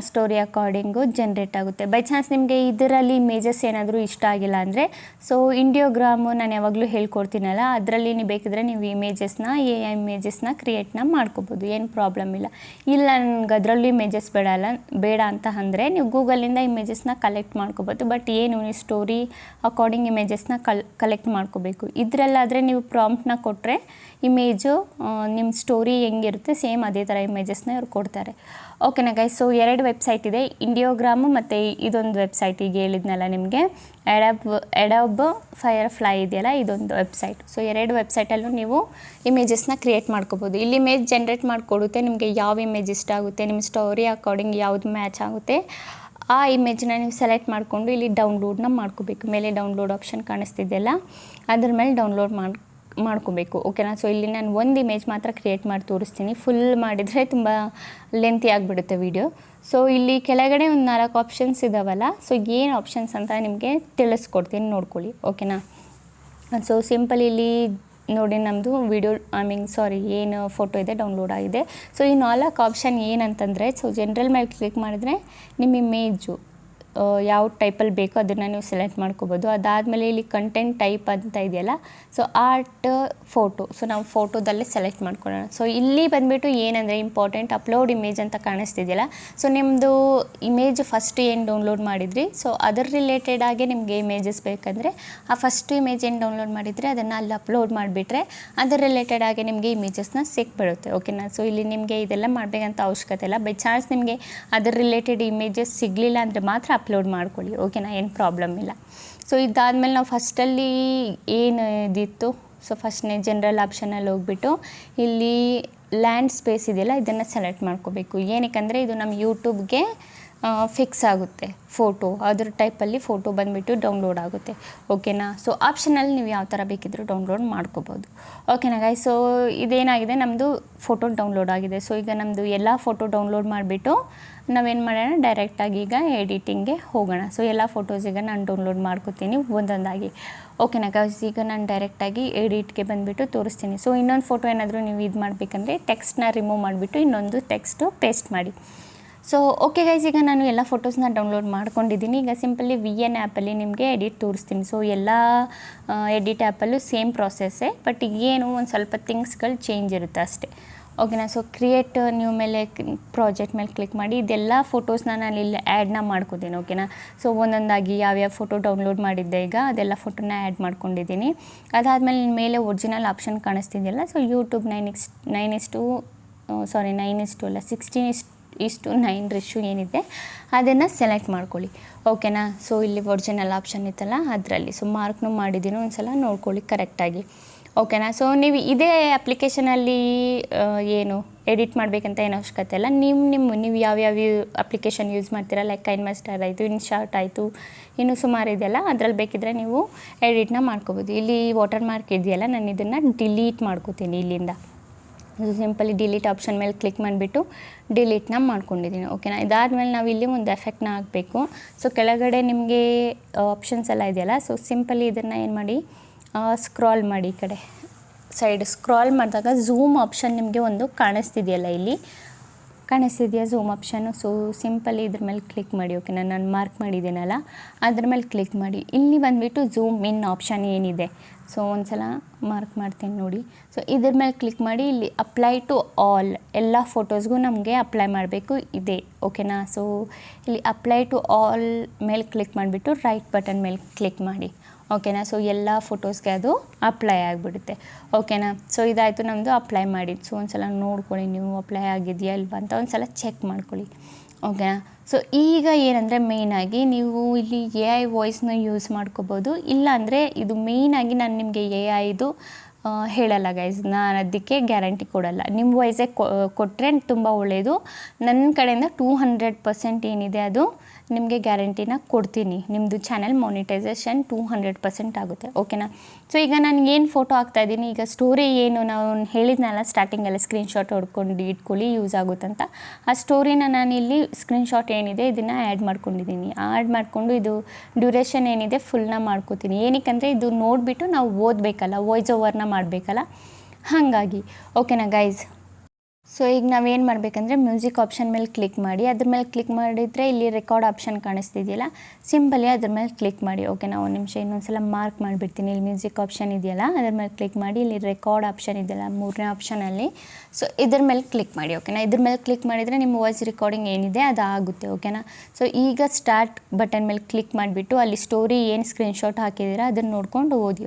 ಸ್ಟೋರಿ ಅಕಾರ್ಡಿಂಗು ಜನ್ರೇಟ್ ಆಗುತ್ತೆ. ಬೈ ಚಾನ್ಸ್ ನಿಮಗೆ ಇದರಲ್ಲಿ ಇಮೇಜಸ್ ಏನಾದರೂ ಇಷ್ಟ ಆಗಿಲ್ಲ ಅಂದರೆ ಸೊ ಇಂಡಿಯೋಗ್ರಾಮು ನಾನು ಯಾವಾಗಲೂ ಹೇಳ್ಕೊಡ್ತೀನಲ್ಲ, ಅದರಲ್ಲಿ ನೀವು ಬೇಕಿದ್ರೆ ನೀವು ಇಮೇಜಸ್ನ ಎ ಐ ಇಮೇಜಸ್ನ ಕ್ರಿಯೇಟ್ನ ಮಾಡ್ಕೋಬೋದು, ಏನು ಪ್ರಾಬ್ಲಮ್ ಇಲ್ಲ. ಇಲ್ಲ, ನನಗೆ ಅದರಲ್ಲೂ ಇಮೇಜಸ್ ಬೇಡ ಅಲ್ಲ, ಬೇಡ ಅಂತ ಅಂದರೆ ನೀವು ಗೂಗಲಿಂದ ಇಮೇಜಸ್ನ ಕಲೆಕ್ಟ್ ಮಾಡ್ಕೋಬೋದು ಬಟ್ ಏನು ನೀವು ಸ್ಟೋರಿ ಅಕಾರ್ಡಿಂಗ್ ಇಮೇಜಸ್ನ ಕಲ್ ಕಲೆಕ್ಟ್ ಮಾಡ್ಕೋಬೇಕು. ಇದರಲ್ಲಾದರೆ ನೀವು ಪ್ರಾಂಪ್ಟ್ನ ಕೊಟ್ಟರೆ ಇಮೇಜು ನಿಮ್ಮ ಸ್ಟೋರಿ ಹೆಂಗಿರುತ್ತೆ ಸೇಮ್ ಅದೇ ಥರ ಇಮೇಜಸ್ನ ಇವ್ರು ಕೊಡ್ತಾರೆ. ಓಕೆನಾ ಗೈಸ್ ಸೊ ಎರಡು ವೆಬ್ಸೈಟ್ ಇದೆ. ಇಂಡಿಯೋಗ್ರಾಮು ಮತ್ತು ಇದೊಂದು ವೆಬ್ಸೈಟ್ ಈಗ ಹೇಳಿದ್ನಲ್ಲ ನಿಮಗೆ. ಎಡಬ್ ಎಡಬ್ ಫೈರ್ ಫ್ಲೈ ಇದೆಯಲ್ಲ, ಇದೊಂದು ವೆಬ್ಸೈಟ್ ಸೊ ಎರಡು ವೆಬ್ಸೈಟಲ್ಲೂ ನೀವು ಇಮೇಜಸ್ನ ಕ್ರಿಯೇಟ್ ಮಾಡ್ಕೋಬೋದು. ಇಲ್ಲಿ ಇಮೇಜ್ ಜನ್ರೇಟ್ ಮಾಡಿಕೊಡುತ್ತೆ. ನಿಮಗೆ ಯಾವ ಇಮೇಜ್ ಇಷ್ಟ ಆಗುತ್ತೆ ನಿಮ್ಮ ಸ್ಟೋರಿ ಅಕಾರ್ಡಿಂಗ್ ಯಾವುದು ಮ್ಯಾಚ್ ಆಗುತ್ತೆ, ಆ ಇಮೇಜ್ನ ನೀವು ಸೆಲೆಕ್ಟ್ ಮಾಡಿಕೊಂಡು ಇಲ್ಲಿ ಡೌನ್ಲೋಡ್ನ ಮಾಡ್ಕೋಬೇಕು. ಮೇಲೆ ಡೌನ್ಲೋಡ್ ಆಪ್ಷನ್ ಕಾಣಿಸ್ತಿದೆಯಲ್ಲ, ಅದ್ರ ಮೇಲೆ ಡೌನ್ಲೋಡ್ ಮಾಡಿ ಮಾಡ್ಕೋಬೇಕು. ಓಕೆನಾ ಸೊ ಇಲ್ಲಿ ನಾನು ಒಂದು ಇಮೇಜ್ ಮಾತ್ರ ಕ್ರಿಯೇಟ್ ಮಾಡಿ ತೋರಿಸ್ತೀನಿ. ಫುಲ್ ಮಾಡಿದರೆ ತುಂಬ ಲೆಂತಿ ಆಗಿಬಿಡುತ್ತೆ ವಿಡಿಯೋ ಸೊ ಇಲ್ಲಿ ಕೆಳಗಡೆ ಒಂದು ನಾಲ್ಕು ಆಪ್ಷನ್ಸ್ ಇದ್ದಾವಲ್ಲ ಸೊ ಏನು ಆಪ್ಷನ್ಸ್ ಅಂತ ನಿಮಗೆ ತಿಳಿಸ್ಕೊಡ್ತೀನಿ ನೋಡ್ಕೊಳ್ಳಿ. ಓಕೆನಾ ಸೊ ಸಿಂಪಲ್ ಇಲ್ಲಿ ನೋಡಿ ನಮ್ಮದು ವಿಡಿಯೋ ಐ ಮೀನ್ ಸಾರಿ ಏನು ಫೋಟೋ ಇದೆ ಡೌನ್ಲೋಡ್ ಆಗಿದೆ. ಸೊ ಈ ನಾಲ್ಕು ಆಪ್ಷನ್ ಏನಂತಂದರೆ ಸೊ ಜನ್ರಲ್ ಮೇಲೆ ಕ್ಲಿಕ್ ಮಾಡಿದ್ರೆ ನಿಮ್ಮ ಇಮೇಜು ಯಾವ ಟೈಪಲ್ಲಿ ಬೇಕೋ ಅದನ್ನು ನೀವು ಸೆಲೆಕ್ಟ್ ಮಾಡ್ಕೋಬೋದು. ಅದಾದಮೇಲೆ ಇಲ್ಲಿ ಕಂಟೆಂಟ್ ಟೈಪ್ ಅಂತ ಇದೆಯಲ್ಲ ಸೊ ಆರ್ಟ್ ಫೋಟೋ ಸೊ ನಾವು ಫೋಟೋದಲ್ಲೇ ಸೆಲೆಕ್ಟ್ ಮಾಡ್ಕೊಳ್ಳೋಣ. ಸೊ ಇಲ್ಲಿ ಬಂದುಬಿಟ್ಟು ಏನಂದರೆ ಇಂಪಾರ್ಟೆಂಟ್ ಅಪ್ಲೋಡ್ ಇಮೇಜ್ ಅಂತ ಕಾಣಿಸ್ತಿದೆಯಲ್ಲ ಸೊ ನಿಮ್ಮದು ಇಮೇಜ್ ಫಸ್ಟ್ ಏನು ಡೌನ್ಲೋಡ್ ಮಾಡಿದ್ರಿ? ಸೊ ಅದರ ರಿಲೇಟೆಡ್ ಆಗಿ ನಿಮಗೆ ಇಮೇಜಸ್ ಬೇಕಂದರೆ ಆ ಫಸ್ಟ್ ಇಮೇಜ್ ಏನು ಡೌನ್ಲೋಡ್ ಮಾಡಿದರೆ ಅದನ್ನು ಅಲ್ಲಿ ಅಪ್ಲೋಡ್ ಮಾಡಿಬಿಟ್ರೆ ಅದರ ರಿಲೇಟೆಡ್ ಆಗಿ ನಿಮಗೆ ಇಮೇಜಸ್ನ ಸಿಕ್ಬಿಡುತ್ತೆ ಓಕೆನಾ ಸೊ ಇಲ್ಲಿ ನಿಮಗೆ ಇದೆಲ್ಲ ಮಾಡಬೇಕಂತ ಅವಶ್ಯಕತೆ ಇಲ್ಲ. ಬೈ ಚಾನ್ಸ್ ನಿಮಗೆ ಅದರ ರಿಲೇಟೆಡ್ ಇಮೇಜಸ್ ಸಿಗಲಿಲ್ಲ ಅಂದರೆ ಮಾತ್ರ ಅಪ್ಲೋಡ್ ಮಾಡ್ಕೊಳ್ಳಿ. ಓಕೆನಾ ಏನು ಪ್ರಾಬ್ಲಮ್ ಇಲ್ಲ. ಸೊ ಇದಾದಮೇಲೆ ನಾವು ಫಸ್ಟಲ್ಲಿ ಏನು ಇದಿತ್ತು? ಸೊ ಫಸ್ಟ್ನೇ ಜನರಲ್ ಆಪ್ಷನಲ್ಲಿ ಹೋಗ್ಬಿಟ್ಟು ಇಲ್ಲಿ ಲ್ಯಾಂಡ್ ಸ್ಪೇಸ್ ಇದೆಯಲ್ಲ, ಇದನ್ನು ಸೆಲೆಕ್ಟ್ ಮಾಡ್ಕೋಬೇಕು. ಏನಕ್ಕಂದರೆ ಇದು ನಮ್ಮ ಯೂಟ್ಯೂಬ್ಗೆ ಫಿಕ್ಸ್ ಆಗುತ್ತೆ ಫೋಟೋ ಅದ್ರ ಟೈಪಲ್ಲಿ ಫೋಟೋ ಬಂದುಬಿಟ್ಟು ಡೌನ್ಲೋಡ್ ಆಗುತ್ತೆ. ಓಕೆನಾ ಸೊ ಆಪ್ಷನಲ್ಲಿ ನೀವು ಯಾವ ಥರ ಬೇಕಿದ್ರೂ ಡೌನ್ಲೋಡ್ ಮಾಡ್ಕೋಬೋದು. ಓಕೆನಾ ಗಾಯ್ ಸೊ ಇದೇನಾಗಿದೆ? ನಮ್ಮದು ಫೋಟೋ ಡೌನ್ಲೋಡ್ ಆಗಿದೆ. ಸೊ ಈಗ ನಮ್ಮದು ಎಲ್ಲ ಫೋಟೋ ಡೌನ್ಲೋಡ್ ಮಾಡಿಬಿಟ್ಟು ನಾವೇನು ಮಾಡೋಣ ಡೈರೆಕ್ಟಾಗಿ ಈಗ ಎಡಿಟಿಂಗ್ಗೆ ಹೋಗೋಣ. ಸೊ ಎಲ್ಲ ಫೋಟೋಸಿಗೆ ನಾನು ಡೌನ್ಲೋಡ್ ಮಾಡ್ಕೋತೀನಿ ಒಂದೊಂದಾಗಿ. ಓಕೆನಾ ಗೈಸ್ ಈಗ ನಾನು ಡೈರೆಕ್ಟಾಗಿ ಎಡಿಟ್ಗೆ ಬಂದುಬಿಟ್ಟು ತೋರಿಸ್ತೀನಿ. ಸೊ ಇನ್ನೊಂದು ಫೋಟೋ ಏನಾದರೂ ನೀವು ಇದು ಮಾಡಬೇಕಂದ್ರೆ ಟೆಕ್ಸ್ಟ್ನ ರಿಮೂವ್ ಮಾಡಿಬಿಟ್ಟು ಇನ್ನೊಂದು ಟೆಕ್ಸ್ಟು ಪೇಸ್ಟ್ ಮಾಡಿ. ಸೊ ಓಕೆ ಗೈಸ್ ಈಗ ನಾನು ಎಲ್ಲ ಫೋಟೋಸ್ನ ಡೌನ್ಲೋಡ್ ಮಾಡ್ಕೊಂಡಿದ್ದೀನಿ. ಈಗ ಸಿಂಪಲಿ ವಿ ಎನ್ ಆ್ಯಪಲ್ಲಿ ನಿಮಗೆ ಎಡಿಟ್ ತೋರಿಸ್ತೀನಿ. ಸೊ ಎಲ್ಲ ಎಡಿಟ್ ಆ್ಯಪಲ್ಲೂ ಸೇಮ್ ಪ್ರಾಸೆಸ್ಸೇ ಬಟ್ ಏನು ಒಂದು ಸ್ವಲ್ಪ ಥಿಂಗ್ಸ್ಗಳು ಚೇಂಜ್ ಇರುತ್ತೆ ಅಷ್ಟೇ. ಓಕೆನಾ ಸೊ ಕ್ರಿಯೇಟ್ ನ್ಯೂ ಮೇಲೆ ಪ್ರಾಜೆಕ್ಟ್ ಮೇಲೆ ಕ್ಲಿಕ್ ಮಾಡಿ ಇದೆಲ್ಲ ಫೋಟೋಸ್ನ ನಾನು ಇಲ್ಲಿ ಆ್ಯಡ್ನ ಮಾಡ್ಕೋತೀನಿ ಓಕೆನಾ ಸೊ ಒಂದೊಂದಾಗಿ ಯಾವ್ಯಾವ ಫೋಟೋ ಡೌನ್ಲೋಡ್ ಮಾಡಿದ್ದೆ ಈಗ ಅದೆಲ್ಲ ಫೋಟೋನ ಆ್ಯಡ್ ಮಾಡ್ಕೊಂಡಿದ್ದೀನಿ. ಅದಾದಮೇಲೆ ಮೇಲೆ ಒರಿಜಿನಲ್ ಆಪ್ಷನ್ ಕಾಣಿಸ್ತಿದೆಯಲ್ಲ so YouTube nine ಇಕ್ಸ್ nine is to sorry nine is to ಅಲ್ಲ ಸಿಕ್ಸ್ಟೀನ್ ಇಸ್ ಇಷ್ಟು ನೈನ್ ರಿಶ್ಯೂ ಏನಿದೆ, ಅದನ್ನು ಸೆಲೆಕ್ಟ್ ಮಾಡ್ಕೊಳ್ಳಿ ಓಕೆನಾ ಸೊ ಇಲ್ಲಿ ಒರಿಜಿನಲ್ ಆಪ್ಷನ್ ಇತ್ತಲ್ಲ, ಅದರಲ್ಲಿ. ಸೊ ಮಾರ್ಕ್ನು ಮಾಡಿದ್ದೀನಿ ಒಂದು ಸಲ ನೋಡ್ಕೊಳ್ಳಿ ಕರೆಕ್ಟಾಗಿ ಓಕೆನಾ? ಸೊ ನೀವು ಇದೇ ಅಪ್ಲಿಕೇಶನಲ್ಲಿ ಏನು ಎಡಿಟ್ ಮಾಡಬೇಕಂತ ಏನು ಅವಶ್ಯಕತೆ ಇಲ್ಲ. ನಿಮ್ಮ ನಿಮ್ಮ ನೀವು ಯಾವ್ಯಾವ ಅಪ್ಲಿಕೇಶನ್ ಯೂಸ್ ಮಾಡ್ತೀರಾ? ಲೈಕ್ ಕೈನ್ ಮಾಸ್ಟರ್ ಆಯಿತು ಇನ್ಶಾರ್ಟ್ ಆಯಿತು, ಇನ್ನು ಸುಮಾರು ಇದೆಯಲ್ಲ, ಅದ್ರಲ್ಲಿ ಬೇಕಿದ್ರೆ ನೀವು ಎಡಿಟ್ನ ಮಾಡ್ಕೋಬೋದು. ಇಲ್ಲಿ ವಾಟರ್ ಮಾರ್ಕ್ ಇದೆಯಲ್ಲ, ನಾನು ಇದನ್ನು ಡಿಲೀಟ್ ಮಾಡ್ಕೋತೀನಿ ಇಲ್ಲಿಂದ. ಸಿಂಪಲಿ ಡಿಲೀಟ್ ಆಪ್ಷನ್ ಮೇಲೆ ಕ್ಲಿಕ್ ಮಾಡಿಬಿಟ್ಟು ಡಿಲೀಟ್ನ ಮಾಡ್ಕೊಂಡಿದ್ದೀನಿ ಓಕೆನಾ? ಇದಾದಮೇಲೆ ನಾವು ಇಲ್ಲಿ ಒಂದು ಎಫೆಕ್ಟ್ನ ಹಾಕಬೇಕು. ಸೊ ಕೆಳಗಡೆ ನಿಮಗೆ ಆಪ್ಷನ್ಸ್ ಎಲ್ಲ ಇದೆಯಲ್ಲ ಸೊ ಸಿಂಪಲಿ ಇದನ್ನು ಏನು ಮಾಡಿ ಸ್ಕ್ರಾಲ್ ಮಾಡಿ ಈ ಕಡೆ. ಸೈಡ್ ಸ್ಕ್ರಾಲ್ ಮಾಡಿದಾಗ ಝೂಮ್ ಆಪ್ಷನ್ ನಿಮಗೆ ಒಂದು ಕಾಣಿಸ್ತಿದೆಯಲ್ಲ ಇಲ್ಲಿ? ಕಾಣಿಸ್ತಿದೆಯಾ ಝೂಮ್ ಆಪ್ಷನ್ನು ಸೊ ಸಿಂಪಲಿ ಇದ್ರ ಮೇಲೆ ಕ್ಲಿಕ್ ಮಾಡಿ ಓಕೆನಾ ನಾನು ಮಾರ್ಕ್ ಮಾಡಿದ್ದೀನಲ್ಲ, ಅದ್ರ ಮೇಲೆ ಕ್ಲಿಕ್ ಮಾಡಿ. ಇಲ್ಲಿ ಬಂದುಬಿಟ್ಟು ಝೂಮ್ ಇನ್ ಆಪ್ಷನ್ ಏನಿದೆ? ಸೊ ಒಂದ್ಸಲ ಮಾರ್ಕ್ ಮಾಡ್ತೀನಿ ನೋಡಿ. ಸೊ ಇದ್ರ ಮೇಲೆ ಕ್ಲಿಕ್ ಮಾಡಿ, ಇಲ್ಲಿ ಅಪ್ಲೈ ಟು ಆಲ್ ಎಲ್ಲ ಫೋಟೋಸ್ಗೂ ನಮಗೆ ಅಪ್ಲೈ ಮಾಡಬೇಕು ಇದೆ ಓಕೆನಾ ಸೊ ಇಲ್ಲಿ ಅಪ್ಲೈ ಟು ಆಲ್ ಮೇಲೆ ಕ್ಲಿಕ್ ಮಾಡಿಬಿಟ್ಟು ರೈಟ್ ಬಟನ್ ಮೇಲೆ ಕ್ಲಿಕ್ ಮಾಡಿ. ಓಕೆನಾ? ಸೊ ಎಲ್ಲ ಫೋಟೋಸ್ಗೆ ಅದು ಅಪ್ಲೈ ಆಗಿಬಿಡುತ್ತೆ. ಓಕೆನಾ? ಸೊ ಇದಾಯಿತು ನಮ್ಮದು ಅಪ್ಲೈ ಮಾಡಿದ್ದು. ಸೊ ಒಂದು ಸಲ ನೋಡ್ಕೊಳ್ಳಿ, ನೀವು ಅಪ್ಲೈ ಆಗಿದೆಯಾ ಇಲ್ವಾ ಅಂತ ಒಂದು ಸಲ ಚೆಕ್ ಮಾಡ್ಕೊಳ್ಳಿ. ಓಕೆನಾ? ಸೊ ಈಗ ಏನಂದರೆ ಮೇಯ್ನಾಗಿ ನೀವು ಇಲ್ಲಿ ಎ ಐ ವಾಯ್ಸ್ನ ಯೂಸ್ ಮಾಡ್ಕೋಬೋದು. ಇಲ್ಲಾಂದರೆ ಇದು ಮೇಯ್ನಾಗಿ ನಾನು ನಿಮಗೆ ಎ ಐದು ಹೇಳಲ್ಲ ಗೈಸ್ ನಾನು ಅದಕ್ಕೆ ಗ್ಯಾರಂಟಿ ಕೊಡಲ್ಲ. ನಿಮ್ಮ ವಾಯ್ಸೇ ಕೊಟ್ಟರೆ ತುಂಬ ಒಳ್ಳೆಯದು ನನ್ನ ಕಡೆಯಿಂದ ಟೂ ಹಂಡ್ರೆಡ್ ಪರ್ಸೆಂಟ್ ಏನಿದೆ ಅದು ನಿಮಗೆ ಗ್ಯಾರಂಟಿನ ಕೊಡ್ತೀನಿ. ನಿಮ್ಮದು channel monetisation two hundred percent ಆಗುತ್ತೆ. ಓಕೆನಾ ಸೊ ಈಗ ನಾನು ಏನು ಫೋಟೋ ಹಾಕ್ತಾಯಿದ್ದೀನಿ ಈಗ ಸ್ಟೋರಿ ಏನು ನಾವು ಹೇಳಿದ್ನಲ್ಲ ಸ್ಟಾರ್ಟಿಂಗಲ್ಲಿ ಸ್ಕ್ರೀನ್ಶಾಟ್ ಹೊಡ್ಕೊಂಡು ಇಟ್ಕೊಳ್ಳಿ ಯೂಸ್ ಆಗುತ್ತಂತ ಆ ಸ್ಟೋರಿನ ನಾನು ಇಲ್ಲಿ ಸ್ಕ್ರೀನ್ಶಾಟ್ ಏನಿದೆ, ಇದನ್ನು ಆ್ಯಡ್ ಮಾಡ್ಕೊಂಡಿದ್ದೀನಿ. ಆ್ಯಡ್ ಮಾಡಿಕೊಂಡು ಇದು ಡ್ಯೂರೇಷನ್ ಏನಿದೆ ಫುಲ್ನ ಮಾಡ್ಕೋತೀನಿ. ಏನಕ್ಕಂದರೆ ಇದು ನೋಡಿಬಿಟ್ಟು ನಾವು ಓದಬೇಕಲ್ಲ ವಾಯ್ಸ್ ಓವರ್ನ ಮಾಡಬೇಕಲ್ಲ? ಹಾಗಾಗಿ. ಓಕೆನಾ ಗೈಸ್ ಸೊ ಈಗ ನಾವೇನು ಮಾಡಬೇಕಂದ್ರೆ ಮ್ಯೂಸಿಕ್ ಆಪ್ಷನ್ ಮೇಲೆ ಕ್ಲಿಕ್ ಮಾಡಿ, ಅದ್ರ ಮೇಲೆ ಕ್ಲಿಕ್ ಮಾಡಿದರೆ ಇಲ್ಲಿ ರೆಕಾರ್ಡ್ ಆಪ್ಷನ್ ಕಾಣಿಸ್ತಿದೆಯಲ್ಲ? ಸಿಂಪಲಿ ಅದ್ರ ಮೇಲೆ ಕ್ಲಿಕ್ ಮಾಡಿ. ಓಕೆ ನಾವು ಒಂದು ನಿಮಿಷ ಇನ್ನೊಂದ್ಸಲ ಮಾರ್ಕ್ ಮಾಡಿಬಿಡ್ತೀನಿ. ಇಲ್ಲಿ ಮ್ಯೂಸಿಕ್ ಆಪ್ಷನ್ ಇದೆಯಲ್ಲ, ಅದ್ರ ಮೇಲೆ ಕ್ಲಿಕ್ ಮಾಡಿ. ಇಲ್ಲಿ ರೆಕಾರ್ಡ್ ಆಪ್ಷನ್ ಇದೆಯಲ್ಲ, ಮೂರನೇ ಆಪ್ಷನಲ್ಲಿ ಸೊ ಇದ್ರ ಮೇಲೆ ಕ್ಲಿಕ್ ಮಾಡಿ ಓಕೆನಾ ಇದ್ರ ಮೇಲೆ ಕ್ಲಿಕ್ ಮಾಡಿದರೆ ನಿಮ್ಮ ವಾಯ್ಸ್ ರೆಕಾರ್ಡಿಂಗ್ ಏನಿದೆ ಅದು ಆಗುತ್ತೆ ಓಕೆನಾ ಸೊ ಈಗ ಸ್ಟಾರ್ಟ್ ಬಟನ್ ಮೇಲೆ ಕ್ಲಿಕ್ ಮಾಡಿಬಿಟ್ಟು ಅಲ್ಲಿ ಸ್ಟೋರಿ ಏನು ಸ್ಕ್ರೀನ್ಶಾಟ್ ಹಾಕಿದ್ದೀರಾ, ಅದನ್ನು ನೋಡ್ಕೊಂಡು ಓದಿ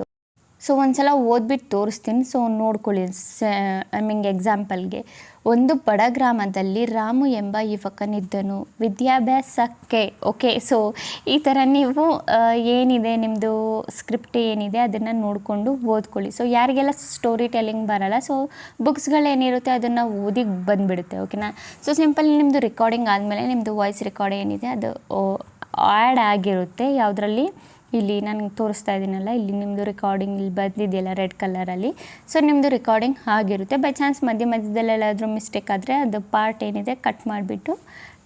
ಸೊ ಒಂದ್ಸಲ ಓದ್ಬಿಟ್ಟು ತೋರಿಸ್ತೀನಿ. ಸೊ ನೋಡ್ಕೊಳ್ಳಿ. ಸ ಐ ಮೀನ್ ಎಕ್ಸಾಂಪಲ್ಗೆ ಒಂದು ಬಡ ಗ್ರಾಮದಲ್ಲಿ ರಾಮು ಎಂಬ ಯುವಕನಿದ್ದನು. ವಿದ್ಯಾಭ್ಯಾಸಕ್ಕೆ. ಓಕೆ ಸೊ ಈ ಥರ ನೀವು ಏನಿದೆ? ನಿಮ್ಮದು ಸ್ಕ್ರಿಪ್ಟ್ ಏನಿದೆ? ಅದನ್ನು ನೋಡಿಕೊಂಡು ಓದ್ಕೊಳ್ಳಿ. ಸೊ ಯಾರಿಗೆಲ್ಲ ಸ್ಟೋರಿ ಟೆಲ್ಲಿಂಗ್ ಬರಲ್ಲ? ಸೊ ಬುಕ್ಸ್ಗಳೇನಿರುತ್ತೆ ಅದನ್ನು ಓದಿ ಬಂದುಬಿಡುತ್ತೆ. ಓಕೆನಾ ಸೊ ಸಿಂಪಲ್ ನಿಮ್ಮದು ರೆಕಾರ್ಡಿಂಗ್ ಆದಮೇಲೆ ನಿಮ್ಮದು ವಾಯ್ಸ್ ರೆಕಾರ್ಡ್ ಏನಿದೆ? ಅದು ಆ್ಯಡ್ ಆಗಿರುತ್ತೆ. ಯಾವುದರಲ್ಲಿ? ಇಲ್ಲಿ ನಾನು ತೋರಿಸ್ತಾ ಇದ್ದೀನಲ್ಲ, ಇಲ್ಲಿ ನಿಮ್ಮದು ರೆಕಾರ್ಡಿಂಗ್ ಇಲ್ಲಿ ಬಂದಿದೆಯಲ್ಲ ರೆಡ್ ಕಲರಲ್ಲಿ ಸೊ ನಿಮ್ಮದು ರೆಕಾರ್ಡಿಂಗ್ ಆಗಿರುತ್ತೆ ಬೈ ಚಾನ್ಸ್ ಮಧ್ಯ ಮಧ್ಯದಲ್ಲೆಲ್ಲಾದರೂ ಮಿಸ್ಟೇಕ್ ಆದರೆ ಅದು ಪಾರ್ಟ್ ಏನಿದೆ ಕಟ್ ಮಾಡಿಬಿಟ್ಟು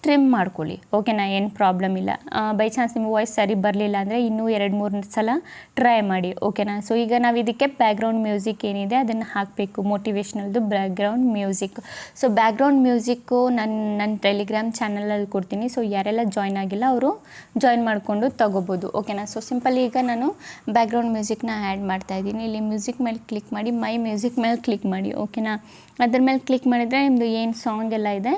ಟ್ರಿಮ್ ಮಾಡ್ಕೊಳ್ಳಿ. ಓಕೆನಾ ಏನು ಪ್ರಾಬ್ಲಮ್ ಇಲ್ಲ. ಬೈ ಚಾನ್ಸ್ ನಿಮ್ಮ ವಾಯ್ಸ್ ಸರಿ ಬರಲಿಲ್ಲ ಅಂದರೆ ಇನ್ನೂ ಎರಡು, ಮೂರು ಸಲ ಟ್ರೈ ಮಾಡಿ. ಓಕೆನಾ ಸೊ ಈಗ ನಾವು ಇದಕ್ಕೆ ಬ್ಯಾಕ್ಗ್ರೌಂಡ್ ಮ್ಯೂಸಿಕ್ ಏನಿದೆ ಅದನ್ನು ಹಾಕಬೇಕು. ಮೋಟಿವೇಶ್ನಲ್ದು background music so background music ನನ್ನ ನನ್ನ ಟೆಲಿಗ್ರಾಮ್ ಚಾನಲಲ್ಲಿ ಕೊಡ್ತೀನಿ. ಸೊ ಯಾರೆಲ್ಲ ಜಾಯ್ನ್ ಆಗಿಲ್ಲ ಅವರು ಜಾಯ್ನ್ ಮಾಡಿಕೊಂಡು ತೊಗೋಬೋದು. ಓಕೆನಾ ಸೊ ಸಿಂಪಲ್ ಈಗ ನಾನು ಬ್ಯಾಕ್ಗ್ರೌಂಡ್ ಮ್ಯೂಸಿಕ್ನ ಆ್ಯಡ್ ಮಾಡ್ತಾ ಇದ್ದೀನಿ. ಇಲ್ಲಿ ಮ್ಯೂಸಿಕ್ ಮೇಲೆ ಕ್ಲಿಕ್ ಮಾಡಿ ಮೈ ಮ್ಯೂಸಿಕ್ ಮೇಲೆ ಕ್ಲಿಕ್ ಮಾಡಿ. ಓಕೆನಾ ಅದ್ರ ಮೇಲೆ ಕ್ಲಿಕ್ ಮಾಡಿದರೆ ನಿಮ್ಮದು ಏನು ಸಾಂಗ್ ಎಲ್ಲ ಇದೆ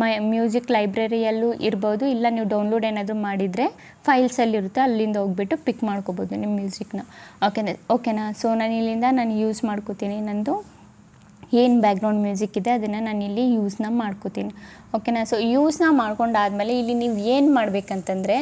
ಮೈ, ಮ್ಯೂಸಿಕ್ ಲೈಬ್ರರಿಯಲ್ಲೂ ಇರ್ಬೋದು. ಇಲ್ಲ ನೀವು ಡೌನ್ಲೋಡ್ ಏನಾದರೂ ಮಾಡಿದರೆ ಫೈಲ್ಸಲ್ಲಿ ಇರುತ್ತೆ ಅಲ್ಲಿಂದ ಹೋಗ್ಬಿಟ್ಟು ಪಿಕ್ ಮಾಡ್ಕೋಬೋದು ನಿಮ್ಮ ಮ್ಯೂಸಿಕ್ನ. ಓಕೆನಾ ಓಕೆನಾ? ಸೊ ನಾನು ಇಲ್ಲಿಂದ ನಾನು ಯೂಸ್ ಮಾಡ್ಕೋತೀನಿ. ನಂದು ಏನು ಬ್ಯಾಕ್ಗ್ರೌಂಡ್ ಮ್ಯೂಸಿಕ್ ಇದೆ ಅದನ್ನು ನಾನು ಇಲ್ಲಿ ಯೂಸ್ನ ಮಾಡ್ಕೋತೀನಿ. ಓಕೆನಾ? ಸೊ ಯೂಸ್ನ ಮಾಡ್ಕೊಂಡಾದ್ಮೇಲೆ ಇಲ್ಲಿ ನೀವು ಏನು ಮಾಡಬೇಕಂತಂದರೆ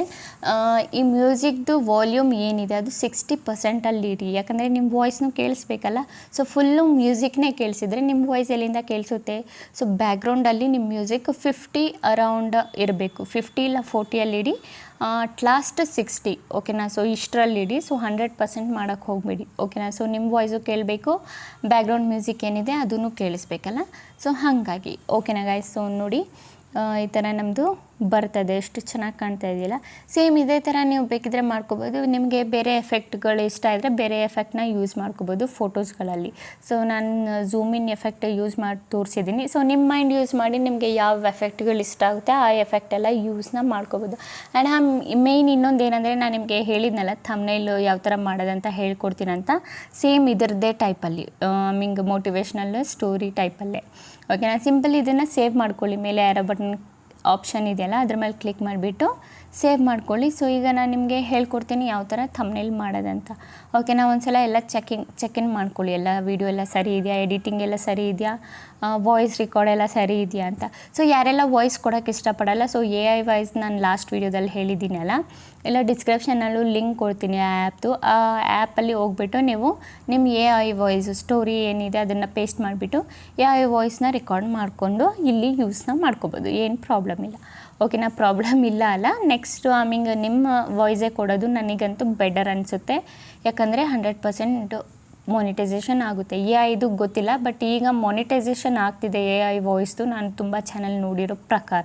ಈ ಮ್ಯೂಸಿಕ್ದು ವಾಲ್ಯೂಮ್ ಏನಿದೆ ಅದು ಸಿಕ್ಸ್ಟಿ ಪರ್ಸೆಂಟಲ್ಲಿ ಇಡಿ ಯಾಕಂದರೆ ನಿಮ್ಮ ವಾಯ್ಸ್ನು ಕೇಳಿಸ್ಬೇಕಲ್ಲ? ಸೊ ಫುಲ್ಲು ಮ್ಯೂಸಿಕ್ನೇ ಕೇಳಿಸಿದ್ರೆ ನಿಮ್ಮ ವಾಯ್ಸ್ ಎಲ್ಲಿಂದ ಕೇಳಿಸುತ್ತೆ? ಸೊ ಬ್ಯಾಕ್ಗ್ರೌಂಡಲ್ಲಿ ನಿಮ್ಮ ಮ್ಯೂಸಿಕ್ ಫಿಫ್ಟಿ ಅರೌಂಡ್ ಇರಬೇಕು. ಫಿಫ್ಟಿ ಇಲ್ಲ ಫೋರ್ಟಿಯಲ್ಲಿ ಇಡಿ ಅಟ್ ಲಾಸ್ಟ್ ಸಿಕ್ಸ್ಟಿ ಓಕೆನಾ ಸೊ ಇಷ್ಟರಲ್ಲಿ ಇಡಿ. ಸೊ ಹಂಡ್ರೆಡ್ ಪರ್ಸೆಂಟ್ ಮಾಡೋಕ್ಕೆ ಹೋಗಬೇಡಿ ಓಕೆನಾ ಸೊ ನಿಮ್ಮ ವಾಯ್ಸು ಕೇಳಬೇಕು. ಬ್ಯಾಕ್ಗ್ರೌಂಡ್ ಮ್ಯೂಸಿಕ್ ಏನಿದೆ, ಅದನ್ನು ಕೇಳಿಸ್ಬೇಕಲ್ಲ? ಸೊ ಹಾಗಾಗಿ ಓಕೆನಾ ಗಾಯ್ಸ್ ಸೊ ನೋಡಿ. ಈ ಥರ ನಮ್ಮದು ಬರ್ತದೆ, ಎಷ್ಟು ಚೆನ್ನಾಗಿ ಕಾಣ್ತಾ ಇದೆಯಲ್ಲ? ಸೇಮ್ ಇದೇ ಥರ ನೀವು ಬೇಕಿದ್ರೆ ಮಾಡ್ಕೋಬೋದು. ನಿಮಗೆ ಬೇರೆ ಎಫೆಕ್ಟ್ಗಳು ಇಷ್ಟ ಇದ್ದರೆ ಬೇರೆ ಎಫೆಕ್ಟ್ನ ಯೂಸ್ ಮಾಡ್ಕೋಬೋದು ಫೋಟೋಸ್ಗಳಲ್ಲಿ ಸೊ ನಾನು ಝೂಮ್ ಇನ್ ಎಫೆಕ್ಟ್ ಯೂಸ್ ಮಾಡಿ, ತೋರಿಸಿದ್ದೀನಿ. ಸೊ ನಿಮ್ಮ ಮೈಂಡ್ ಯೂಸ್ ಮಾಡಿ ನಿಮಗೆ ಯಾವ ಎಫೆಕ್ಟ್ಗಳು ಇಷ್ಟ ಆಗುತ್ತೆ ಆ ಎಫೆಕ್ಟ್ ಎಲ್ಲ ಯೂಸ್ನ ಮಾಡ್ಕೋಬೋದು. ಆ್ಯಂಡ್ ಆ ಮೇಯ್ನ್ ಇನ್ನೊಂದು ಏನಂದರೆ ನಾನು ನಿಮಗೆ ಹೇಳಿದ್ನಲ್ಲ ಥಮ್ನೈಲ್ ಯಾವ ಥರ ಮಾಡೋದಂತ ಹೇಳ್ಕೊಡ್ತೀನಂತ. ಸೇಮ್ ಇದರದ್ದೇ ಟೈಪಲ್ಲಿ ಮೀನ್ ಮೋಟಿವೇಶ್ನಲ್ ಸ್ಟೋರಿ ಟೈಪಲ್ಲೇ ಓಕೆನಾ? ಸಿಂಪಲ್ ಇದನ್ನು ಸೇವ್ ಮಾಡ್ಕೊಳ್ಳಿ. ಮೇಲೆ ಯಾರೋ ಬಟನ್ ಆಪ್ಷನ್ ಇದೆಯಲ್ಲ ಅದ್ರ ಮೇಲೆ ಕ್ಲಿಕ್ ಮಾಡಿಬಿಟ್ಟು ಸೇವ್ ಮಾಡ್ಕೊಳ್ಳಿ. ಸೊ ಈಗ ನಾನು ನಿಮಗೆ ಹೇಳ್ಕೊಡ್ತೀನಿ ಯಾವ ಥರ ಥಮ್ನೇಲ್ ಮಾಡೋದಂತ. ಓಕೆ ನಾವು ಒಂದು ಸಲ ಎಲ್ಲ ಚೆಕಿಂಗ್ ಚೆಕಿನ್ ಮಾಡ್ಕೊಳ್ಳಿ. ಎಲ್ಲ ವೀಡಿಯೋ ಎಲ್ಲ ಸರಿ ಇದೆಯಾ? ಎಡಿಟಿಂಗ್ ಎಲ್ಲ ಸರಿ ಇದೆಯಾ? ವಾಯ್ಸ್ ರೆಕಾರ್ಡ್ ಎಲ್ಲ ಸರಿ ಇದೆಯಾ ಅಂತ. ಸೊ ಯಾರೆಲ್ಲ ವಾಯ್ಸ್ ಕೊಡೋಕ್ಕೆ ಇಷ್ಟಪಡಲ್ಲ ಸೊ ಎ ಐ ವಾಯ್ಸ್ ನಾನು ಲಾಸ್ಟ್ ವೀಡಿಯೋದಲ್ಲಿ ಹೇಳಿದ್ದೀನಲ್ಲ, ಎಲ್ಲ ಡಿಸ್ಕ್ರಿಪ್ಷನಲ್ಲೂ ಲಿಂಕ್ ಕೊಡ್ತೀನಿ ಆ ಆ್ಯಪ್ದು ಆ ಆ್ಯಪಲ್ಲಿ ಹೋಗ್ಬಿಟ್ಟು ನೀವು ನಿಮ್ಮ ಎ ಐ ವಾಯ್ಸ್ ಸ್ಟೋರಿ ಏನಿದೆ ಅದನ್ನು ಪೇಸ್ಟ್ ಮಾಡಿಬಿಟ್ಟು ಎ ಐ ವಾಯ್ಸ್ನ ರೆಕಾರ್ಡ್ ಮಾಡಿಕೊಂಡು ಇಲ್ಲಿ ಯೂಸ್ನ ಮಾಡ್ಕೋಬೋದು. ಏನು ಪ್ರಾಬ್ಲಮ್ ಇಲ್ಲ. ಓಕೆನಾ ಪ್ರಾಬ್ಲಮ್ ಇಲ್ಲ ಅಲ್ಲ. ನೆಕ್ಸ್ಟು ಆಮಿಂಗ್ ನಿಮ್ಮ ವಾಯ್ಸೇ ಕೊಡೋದು ನನಗಂತೂ ಬೆಟರ್ ಅನಿಸುತ್ತೆ. ಯಾಕಂದರೆ ಹಂಡ್ರೆಡ್ ಪರ್ಸೆಂಟ್ ಮೊನಿಟೈಸೇಷನ್ ಆಗುತ್ತೆ. ಎ ಐದು ಗೊತ್ತಿಲ್ಲ ಬಟ್ ಈಗ ಮೊನಿಟೈಸೇಷನ್ ಆಗ್ತಿದೆ ಎ ಐ ವಾಯ್ಸ್ದು ನಾನು ತುಂಬ ಚಾನಲ್ ನೋಡಿರೋ ಪ್ರಕಾರ.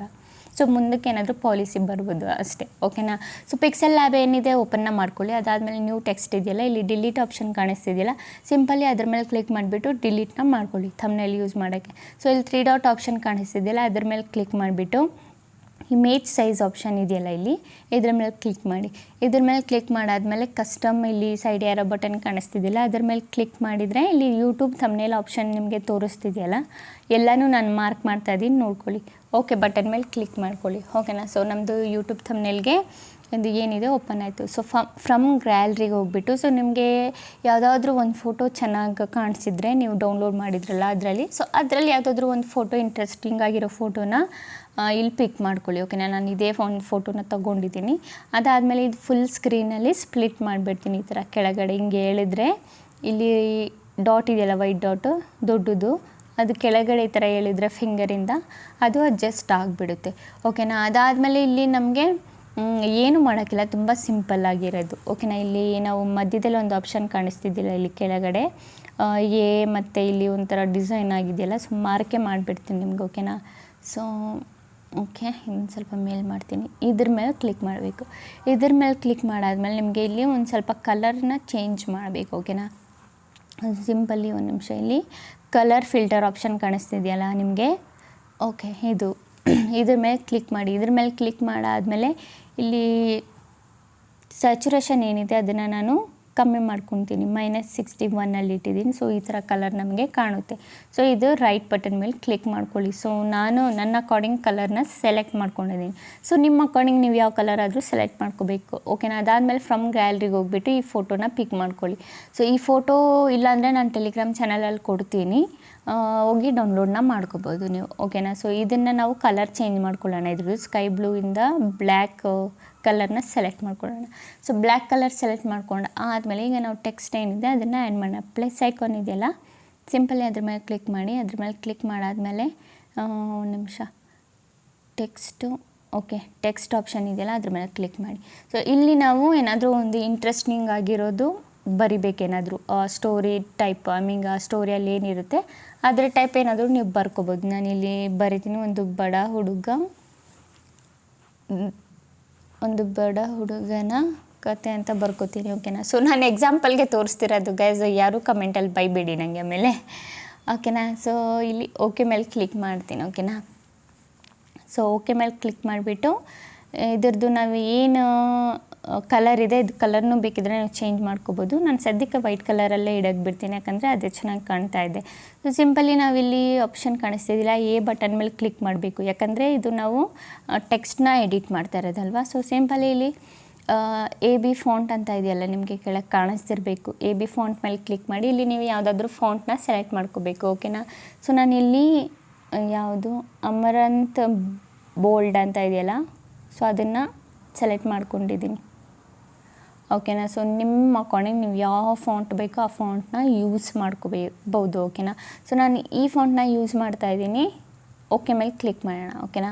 ಸೊ ಮುಂದಕ್ಕೆ ಏನಾದರೂ ಪಾಲಿಸಿ ಬರ್ಬೋದು ಅಷ್ಟೇ. ಓಕೆನಾ ಸೊ ಪಿಕ್ಸೆಲ್ ಲ್ಯಾಬ್ ಏನಿದೆ ಓಪನ್ನ ಮಾಡ್ಕೊಳ್ಳಿ. ಅದಾದಮೇಲೆ ನ್ಯೂ ಟೆಕ್ಸ್ಟ್ ಇದೆಯಲ್ಲ, ಇಲ್ಲಿ ಡಿಲೀಟ್ ಆಪ್ಷನ್ ಕಾಣಿಸ್ತಿದೆಯಲ್ಲ ಸಿಂಪಲಿ ಅದ್ರ ಮೇಲೆ ಕ್ಲಿಕ್ ಮಾಡಿಬಿಟ್ಟು ಡಿಲೀಟ್ನ ಮಾಡ್ಕೊಳ್ಳಿ ಥಮ್ನಲ್ಲಿ ಯೂಸ್ ಮಾಡೋಕ್ಕೆ. ಸೊ ಇಲ್ಲಿ ತ್ರೀ ಡಾಟ್ ಆಪ್ಷನ್ ಕಾಣಿಸ್ತಿದೆಯಲ್ಲ, ಅದ್ರ ಮೇಲೆ ಕ್ಲಿಕ್ ಮಾಡಿಬಿಟ್ಟು ಇಮೇಜ್ ಸೈಜ್ ಆಪ್ಷನ್ ಇದೆಯಲ್ಲ ಇಲ್ಲಿ? ಇದ್ರ ಮೇಲೆ ಕ್ಲಿಕ್ ಮಾಡಿ. ಇದ್ರ ಮೇಲೆ ಕ್ಲಿಕ್ ಮಾಡಾದ್ಮೇಲೆ ಕಸ್ಟಮ್ ಇಲ್ಲಿ ಸೈಡ್ ಯಾರೋ ಬಟನ್ ಕಾಣಿಸ್ತಿದ್ದಿಲ್ಲ, ಅದ್ರ ಮೇಲೆ ಕ್ಲಿಕ್ ಮಾಡಿದರೆ ಇಲ್ಲಿ ಯೂಟ್ಯೂಬ್ ಥಮ್ನೇಲ್ ಆಪ್ಷನ್ ನಿಮಗೆ ತೋರಿಸ್ತಿದೆಯಲ್ಲ, ಎಲ್ಲನೂ ನಾನು ಮಾರ್ಕ್ ಮಾಡ್ತಾ ಇದ್ದೀನಿ ನೋಡ್ಕೊಳ್ಳಿ. ಓಕೆ ಬಟನ್ ಮೇಲೆ ಕ್ಲಿಕ್ ಮಾಡ್ಕೊಳ್ಳಿ. ಓಕೆನಾ ಸೊ ನಮ್ಮದು ಯೂಟ್ಯೂಬ್ ಥಮ್ನೇಲ್ಗೆ ಇದು ಏನಿದೆ ಓಪನ್ ಆಯಿತು. ಸೊ ಫ ಫ್ರಮ್ ಗ್ಯಾಲ್ರಿಗೆ ಹೋಗ್ಬಿಟ್ಟು ಸೊ ನಿಮಗೆ ಯಾವುದಾದ್ರೂ ಒಂದು ಫೋಟೋ ಚೆನ್ನಾಗಿ ಕಾಣಿಸಿದ್ರೆ ನೀವು ಡೌನ್ಲೋಡ್ ಮಾಡಿದ್ರಲ್ಲ ಅದರಲ್ಲಿ. ಸೊ ಅದರಲ್ಲಿ ಯಾವುದಾದ್ರೂ ಒಂದು ಫೋಟೋ ಇಂಟ್ರೆಸ್ಟಿಂಗ್ ಆಗಿರೋ ಫೋಟೋನ ಇಲ್ಲಿ ಪಿಕ್ ಮಾಡ್ಕೊಳ್ಳಿ. ಓಕೆನಾ ನಾನು ಇದೇ ಫೋನ್ ಫೋಟೋನ ತೊಗೊಂಡಿದ್ದೀನಿ. ಅದಾದಮೇಲೆ ಇದು ಫುಲ್ ಸ್ಕ್ರೀನಲ್ಲಿ ಸ್ಪ್ಲಿಟ್ ಮಾಡಿಬಿಡ್ತೀನಿ ಈ ಥರ ಕೆಳಗಡೆ. ಹಿಂಗೆ ಹೇಳಿದ್ರೆ ಇಲ್ಲಿ ಡಾಟ್ ಇದೆಯಲ್ಲ ವೈಟ್ ಡಾಟು ದೊಡ್ಡದು. ಅದು ಕೆಳಗಡೆ ಈ ಥರ ಹೇಳಿದರೆ ಫಿಂಗರಿಂದ ಅದು ಅಡ್ಜಸ್ಟ್ ಆಗಿಬಿಡುತ್ತೆ. ಓಕೆನಾ ಅದಾದಮೇಲೆ ಇಲ್ಲಿ ನಮಗೆ ಏನು ಮಾಡೋಕ್ಕಿಲ್ಲ. ತುಂಬ ಸಿಂಪಲ್ ಆಗಿರೋದು. ಓಕೆನಾ ಇಲ್ಲಿ ನಾವು ಮಧ್ಯದಲ್ಲಿ ಒಂದು ಆಪ್ಷನ್ ಕಾಣಿಸ್ತಿದ್ದಿಲ್ಲ ಇಲ್ಲಿ ಕೆಳಗಡೆ. ಎ ಮತ್ತು ಇಲ್ಲಿ ಒಂಥರ ಡಿಸೈನ್ ಆಗಿದೆಯಲ್ಲ ಸೊ ಮಾರ್ಕೆ ಮಾಡಿಬಿಡ್ತೀನಿ ನಿಮ್ಗೆ ಓಕೆನಾ ಸೊ ಓಕೆ ಇನ್ನು ಸ್ವಲ್ಪ ಮೇಲ್ ಮಾಡ್ತೀನಿ. ಇದ್ರ ಮೇಲೆ ಕ್ಲಿಕ್ ಮಾಡಬೇಕು. ಇದ್ರ ಮೇಲೆ ಕ್ಲಿಕ್ ಮಾಡಾದ್ಮೇಲೆ ನಿಮಗೆ ಇಲ್ಲಿ ಒಂದು ಸ್ವಲ್ಪ ಕಲರ್ನ ಚೇಂಜ್ ಮಾಡಬೇಕು ಓಕೆನಾ ಸಿಂಪಲ್ಲಿ ಒಂದು ನಿಮಿಷ ಇಲ್ಲಿ. ಕಲರ್ ಫಿಲ್ಟರ್ ಆಪ್ಷನ್ ಕಾಣಿಸ್ತಿದೆಯಲ್ಲ ನಿಮಗೆ? ಓಕೆ ಇದು. ಇದ್ರ ಮೇಲೆ ಕ್ಲಿಕ್ ಮಾಡಿ. ಇದ್ರ ಮೇಲೆ ಕ್ಲಿಕ್ ಮಾಡಾದಮೇಲೆ ಇಲ್ಲಿ ಸ್ಯಾಚುರೇಷನ್ ಏನಿದೆ ಅದನ್ನು ನಾನು ಕಮ್ಮಿ ಮಾಡ್ಕೊತೀನಿ. ಮೈನಸ್ ಸಿಕ್ಸ್ಟಿ ಒನ್ನಲ್ಲಿ ಇಟ್ಟಿದ್ದೀನಿ. ಸೊ ಈ ಥರ ಕಲರ್ ನಮಗೆ ಕಾಣುತ್ತೆ. ಸೊ ಇದು ರೈಟ್ ಬಟನ್ ಮೇಲೆ ಕ್ಲಿಕ್ ಮಾಡ್ಕೊಳ್ಳಿ. ಸೊ ನಾನು ನನ್ನ ಅಕಾರ್ಡಿಂಗ್ ಕಲರ್ನ ಸೆಲೆಕ್ಟ್ ಮಾಡ್ಕೊಂಡಿದ್ದೀನಿ. ಸೊ ನಿಮ್ಮ ಅಕಾರ್ಡಿಂಗ್ ನೀವು ಯಾವ ಕಲರ್ ಆದರೂ ಸೆಲೆಕ್ಟ್ ಮಾಡ್ಕೋಬೇಕು. ಓಕೆನಾ ಅದಾದಮೇಲೆ ಫ್ರಮ್ ಗ್ಯಾಲ್ರಿಗೆ ಹೋಗ್ಬಿಟ್ಟು ಈ ಫೋಟೋನ ಪಿಕ್ ಮಾಡ್ಕೊಳ್ಳಿ. ಸೊ ಈ ಫೋಟೋ ಇಲ್ಲಾಂದರೆ ನಾನು ಟೆಲಿಗ್ರಾಮ್ ಚಾನಲಲ್ಲಿ ಕೊಡ್ತೀನಿ. ಹೋಗಿ ಡೌನ್ಲೋಡ್ನ ಮಾಡ್ಕೋಬೋದು ನೀವು ಓಕೆನಾ ಸೊ ಇದನ್ನು ನಾವು ಕಲರ್ ಚೇಂಜ್ ಮಾಡ್ಕೊಳ್ಳೋಣ. ಇದ್ರದ್ದು ಸ್ಕೈ ಬ್ಲೂಯಿಂದ ಬ್ಲ್ಯಾಕ್ ಕಲರ್ನ ಸೆಲೆಕ್ಟ್ ಮಾಡ್ಕೊಳ್ಳೋಣ. ಸೊ ಬ್ಲ್ಯಾಕ್ ಕಲರ್ ಸೆಲೆಕ್ಟ್ ಮಾಡ್ಕೊಂಡು ಆದಮೇಲೆ ಈಗ ನಾವು ಟೆಕ್ಸ್ಟ್ ಏನಿದೆ ಅದನ್ನು ಆ್ಯಡ್ ಮಾಡೋಣ. ಪ್ಲಸ್ ಐಕಾನ್ ಇದೆಯಲ್ಲ ಸಿಂಪಲಿ ಅದ್ರ ಮೇಲೆ ಕ್ಲಿಕ್ ಮಾಡಿ, ಅದ್ರ ಮೇಲೆ ಕ್ಲಿಕ್ ಮಾಡಾದಮೇಲೆ ಒಂದು ನಿಮಿಷ. ಟೆಕ್ಸ್ಟು ಓಕೆ ಟೆಕ್ಸ್ಟ್ ಆಪ್ಷನ್ ಇದೆಯಲ್ಲ ಅದ್ರ ಮೇಲೆ ಕ್ಲಿಕ್ ಮಾಡಿ. ಸೊ ಇಲ್ಲಿ ನಾವು ಏನಾದರೂ ಒಂದು ಇಂಟ್ರೆಸ್ಟಿಂಗ್ ಆಗಿರೋದು ಬರಿಬೇಕೇನಾದರೂ ಸ್ಟೋರಿ ಟೈಪ್ ಐ ಮೀನ್ ಸ್ಟೋರಿಯಲ್ಲಿ ಏನಿರುತ್ತೆ ಅದ್ರ ಟೈಪ್ ಏನಾದರೂ ನೀವು ಬರ್ಕೋಬೋದು. ನಾನಿಲ್ಲಿ ಬರಿತೀನಿ ಒಂದು ಬಡ ಹುಡುಗ. ಒಂದು ಬಡ ಹುಡುಗನ ಕತೆ ಅಂತ ಬರ್ಕೋತೀನಿ ಓಕೆನಾ ಸೊ ನಾನು ಎಕ್ಸಾಂಪಲ್ಗೆ ತೋರಿಸ್ತಿರೋದು ಗೈಸ್ ಯಾರೂ ಕಮೆಂಟಲ್ಲಿ ಬೈಬೇಡಿ ನನಗೆ ಆಮೇಲೆ. ಓಕೆನಾ ಸೊ ಇಲ್ಲಿ ಓಕೆ ಮೇಲೆ ಕ್ಲಿಕ್ ಮಾಡ್ತೀನಿ ಓಕೆನಾ ಸೊ ಓಕೆ ಮೇಲೆ ಕ್ಲಿಕ್ ಮಾಡಿಬಿಟ್ಟು, ಇದ್ರದ್ದು ನಾವು ಏನು ಕಲರ್ ಇದೆ, ಇದು ಕಲರ್ನು ಬೇಕಿದ್ರೆ ನೀವು ಚೇಂಜ್ ಮಾಡ್ಕೋಬೋದು. ನಾನು ಸದ್ಯಕ್ಕೆ ವೈಟ್ ಕಲರಲ್ಲೇ ಇಡಕ್ಕೆ ಬಿಡ್ತೀನಿ ಯಾಕಂದರೆ ಅದು ಚೆನ್ನಾಗಿ ಕಾಣ್ತಾ ಇದೆ. ಸೊ ಸಿಂಪಲಿ ನಾವಿಲ್ಲಿ ಆಪ್ಷನ್ ಕಾಣಿಸ್ತಿದ್ದಿಲ್ಲ ಎ ಬಟನ್ ಮೇಲೆ ಕ್ಲಿಕ್ ಮಾಡಬೇಕು. ಯಾಕಂದರೆ ಇದು ನಾವು ಟೆಕ್ಸ್ಟ್ನ ಎಡಿಟ್ ಮಾಡ್ತಾ ಇರೋದಲ್ವಾ? ಸೊ ಸಿಂಪಲಿ ಇಲ್ಲಿ ಎ ಬಿ ಫಾಂಟ್ ಅಂತ ಇದೆಯಲ್ಲ ನಿಮಗೆ ಕೆಳಗೆ ಕಾಣಿಸ್ತಿರ್ಬೇಕು. ಎ ಬಿ ಫಾಂಟ್ ಮೇಲೆ ಕ್ಲಿಕ್ ಮಾಡಿ, ಇಲ್ಲಿ ನೀವು ಯಾವುದಾದ್ರೂ ಫಾಂಟ್ನ ಸೆಲೆಕ್ಟ್ ಮಾಡ್ಕೋಬೇಕು ಓಕೆನಾ ಸೊ ಇಲ್ಲಿ ಯಾವುದು? ಅಮರಂತ್ ಬೋಲ್ಡ್ ಅಂತ ಇದೆಯಲ್ಲ? ಸೊ ಅದನ್ನು ಸೆಲೆಕ್ಟ್ ಮಾಡ್ಕೊಂಡಿದ್ದೀನಿ. ಓಕೆನಾ? ಸೊ ನಿಮ್ಮ ಅಕಾರ್ಡಿಂಗ್ ನೀವು ಯಾವ ಫಾಂಟ್ ಬೇಕೋ ಆ ಫಾಂಟ್ನ ಯೂಸ್ ಮಾಡ್ಕೋಬೇಕು, ಓಕೆನಾ? ಸೊ ನಾನು ಈ ಫಾಂಟ್ನ ಯೂಸ್ ಮಾಡ್ತಾ ಇದ್ದೀನಿ. ಓಕೆ ಮೇಲೆ ಕ್ಲಿಕ್ ಮಾಡೋಣ, ಓಕೆನಾ?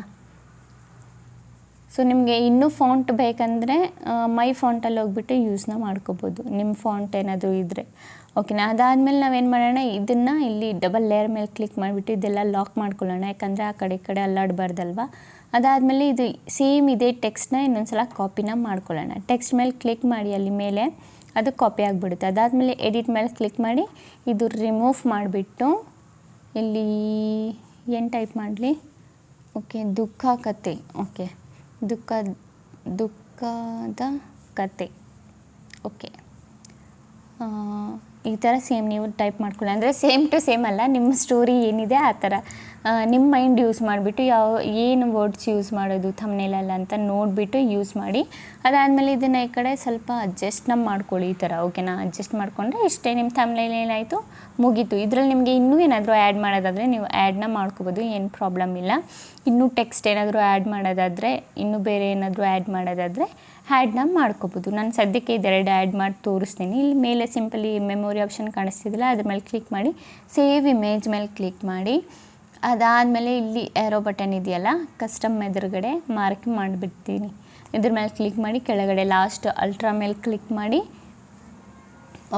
ಸೊ ನಿಮಗೆ ಇನ್ನೂ ಫಾಂಟ್ ಬೇಕಂದರೆ ಮೈ ಫಾಂಟಲ್ಲಿ ಹೋಗ್ಬಿಟ್ಟು ಯೂಸ್ನ ಮಾಡ್ಕೋಬೋದು. ನಿಮ್ಮ ಫಾಂಟ್ ಏನಾದರೂ ಇದ್ದರೆ ಓಕೆನಾ? ಅದಾದಮೇಲೆ ನಾವೇನು ಮಾಡೋಣ, ಇದನ್ನು ಇಲ್ಲಿ ಡಬಲ್ ಲೇಯರ್ ಮೇಲೆ ಕ್ಲಿಕ್ ಮಾಡಿಬಿಟ್ಟು ಇದೆಲ್ಲ ಲಾಕ್ ಮಾಡ್ಕೊಳ್ಳೋಣ. ಯಾಕಂದರೆ ಆ ಕಡೆ ಕಡೆ ಅಲ್ಲಾಡಬಾರ್ದಲ್ವ? ಅದಾದಮೇಲೆ ಇದು ಸೇಮ್ ಇದೇ ಟೆಕ್ಸ್ಟ್ನ ಇನ್ನೊಂದು ಸಲ ಕಾಪಿನ ಮಾಡ್ಕೊಳ್ಳೋಣ. ಟೆಕ್ಸ್ಟ್ ಮೇಲೆ ಕ್ಲಿಕ್ ಮಾಡಿ ಅಲ್ಲಿ ಮೇಲೆ ಅದು ಕಾಪಿ ಆಗಿಬಿಡುತ್ತೆ. ಅದಾದಮೇಲೆ ಎಡಿಟ್ ಮೇಲೆ ಕ್ಲಿಕ್ ಮಾಡಿ ಇದು ರಿಮೂವ್ ಮಾಡಿಬಿಟ್ಟು ಇಲ್ಲಿ ಏನು ಟೈಪ್ ಮಾಡಲಿ? ಓಕೆ, ದುಃಖ ಕತೆ. ಓಕೆ, ದುಃಖ, ದುಃಖದ ಕತೆ. ಓಕೆ. ಈ ಥರ ಸೇಮ್ ನೀವು ಟೈಪ್ ಮಾಡ್ಕೊಳ್ಳಿ. ಅಂದರೆ ಸೇಮ್ ಟು ಸೇಮ್ ಅಲ್ಲ, ನಿಮ್ಮ ಸ್ಟೋರಿ ಏನಿದೆ ಆ ಥರ. ನಿಮ್ಮ ಮೈಂಡ್ ಯೂಸ್ ಮಾಡಿಬಿಟ್ಟು ಯಾವ, ಏನು ವರ್ಡ್ಸ್ ಯೂಸ್ ಮಾಡೋದು ಥಮ್ನೇಲಲ್ಲ ಅಂತ ನೋಡಿಬಿಟ್ಟು ಯೂಸ್ ಮಾಡಿ. ಅದಾದಮೇಲೆ ಇದನ್ನು ಈ ಕಡೆ ಸ್ವಲ್ಪ ಅಡ್ಜಸ್ಟ್ನ ಮಾಡ್ಕೊಳ್ಳಿ ಈ ಥರ ಓಕೆನಾ ಅಡ್ಜಸ್ಟ್ ಮಾಡಿಕೊಂಡ್ರೆ ಇಷ್ಟೇ, ನಿಮ್ಮ ಥಮ್ನೇಲ್ ಏನಾಯಿತು? ಮುಗೀತು. ಇದರಲ್ಲಿ ನಿಮಗೆ ಇನ್ನೂ ಏನಾದರೂ ಆ್ಯಡ್ ಮಾಡೋದಾದರೆ ನೀವು ಆ್ಯಡ್ನ ಮಾಡ್ಕೋಬೋದು, ಏನು ಪ್ರಾಬ್ಲಮ್ ಇಲ್ಲ. ಇನ್ನೂ ಟೆಕ್ಸ್ಟ್ ಏನಾದರೂ ಆ್ಯಡ್ ಮಾಡೋದಾದರೆ, ಇನ್ನೂ ಬೇರೆ ಏನಾದರೂ ಆ್ಯಡ್ ಮಾಡೋದಾದರೆ ಆ್ಯಡ್ನ ಮಾಡ್ಕೋಬೋದು. ನಾನು ಸದ್ಯಕ್ಕೆ ಇದೆರಡು ಆ್ಯಡ್ ಮಾಡಿ ತೋರಿಸ್ತೀನಿ. ಇಲ್ಲಿ ಮೇಲೆ ಸಿಂಪಲಿ ಮೆಮೊರಿ ಆಪ್ಷನ್ ಕಾಣಿಸ್ತಿದಿಲ್ಲ ಅದ್ರ ಮೇಲೆ ಕ್ಲಿಕ್ ಮಾಡಿ. ಸೇವ್ ಇಮೇಜ್ ಮೇಲೆ ಕ್ಲಿಕ್ ಮಾಡಿ. ಅದಾದಮೇಲೆ ಇಲ್ಲಿ ಏರೋ ಬಟನ್ ಇದೆಯಲ್ಲ ಕಸ್ಟಮ್ ಎದುರುಗಡೆ ಮಾರ್ಕ್ ಮಾಡಿಬಿಡ್ತೀನಿ. ಇದ್ರ ಮೇಲೆ ಕ್ಲಿಕ್ ಮಾಡಿ, ಕೆಳಗಡೆ ಲಾಸ್ಟ್ ಅಲ್ಟ್ರಾ ಮೇಲೆ ಕ್ಲಿಕ್ ಮಾಡಿ.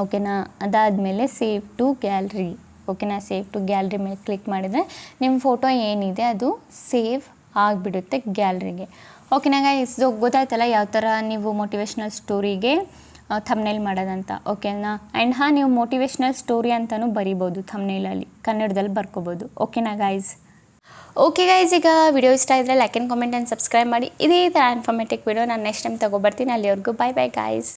ಓಕೆನಾ ಅದಾದಮೇಲೆ ಸೇವ್ ಟು ಗ್ಯಾಲ್ರಿ ಓಕೆನಾ ಸೇವ್ ಟು ಗ್ಯಾಲ್ರಿ ಮೇಲೆ ಕ್ಲಿಕ್ ಮಾಡಿದರೆ ನಿಮ್ಮ ಫೋಟೋ ಏನಿದೆ ಅದು ಸೇವ್ ಆಗಿಬಿಡುತ್ತೆ ಗ್ಯಾಲ್ರಿಗೆ ಓಕೆನಾ ಗೈಸ್ ಗೊತ್ತಾಯ್ತಲ್ಲ ಯಾವ ಥರ ನೀವು ಮೋಟಿವೇಶ್ನಲ್ ಸ್ಟೋರಿಗೆ ಥಮ್ನೇಲ್ ಮಾಡೋದಂತ. ಓಕೆನಾ ಆ್ಯಂಡ್ ಹಾಂ, ನೀವು ಮೋಟಿವೇಶ್ನಲ್ ಸ್ಟೋರಿ ಅಂತಲೂ ಬರಿಬೋದು ಥಮ್ನೇಲಲ್ಲಿ ಕನ್ನಡದಲ್ಲಿ ಬರ್ಕೋಬೋದು. ಓಕೆನಾ ಗಾಯ್ಸ್ ಓಕೆ ಗೈಸ್ ಈಗ ವಿಡಿಯೋ ಇಷ್ಟ ಇದ್ದರೆ like and comment and subscribe ಮಾಡಿ. ಇದೇ ಥರ ಇನ್ಫಾರ್ಮೇಟಿವ್ ವಿಡಿಯೋ ನಾನು ನೆಕ್ಸ್ಟ್ ಟೈಮ್ ತೊಗೊಬರ್ತೀನಿ. ಅಲ್ಲಿವರೆಗೂ ಬಾಯ್ ಬಾಯ್ ಗೈಸ್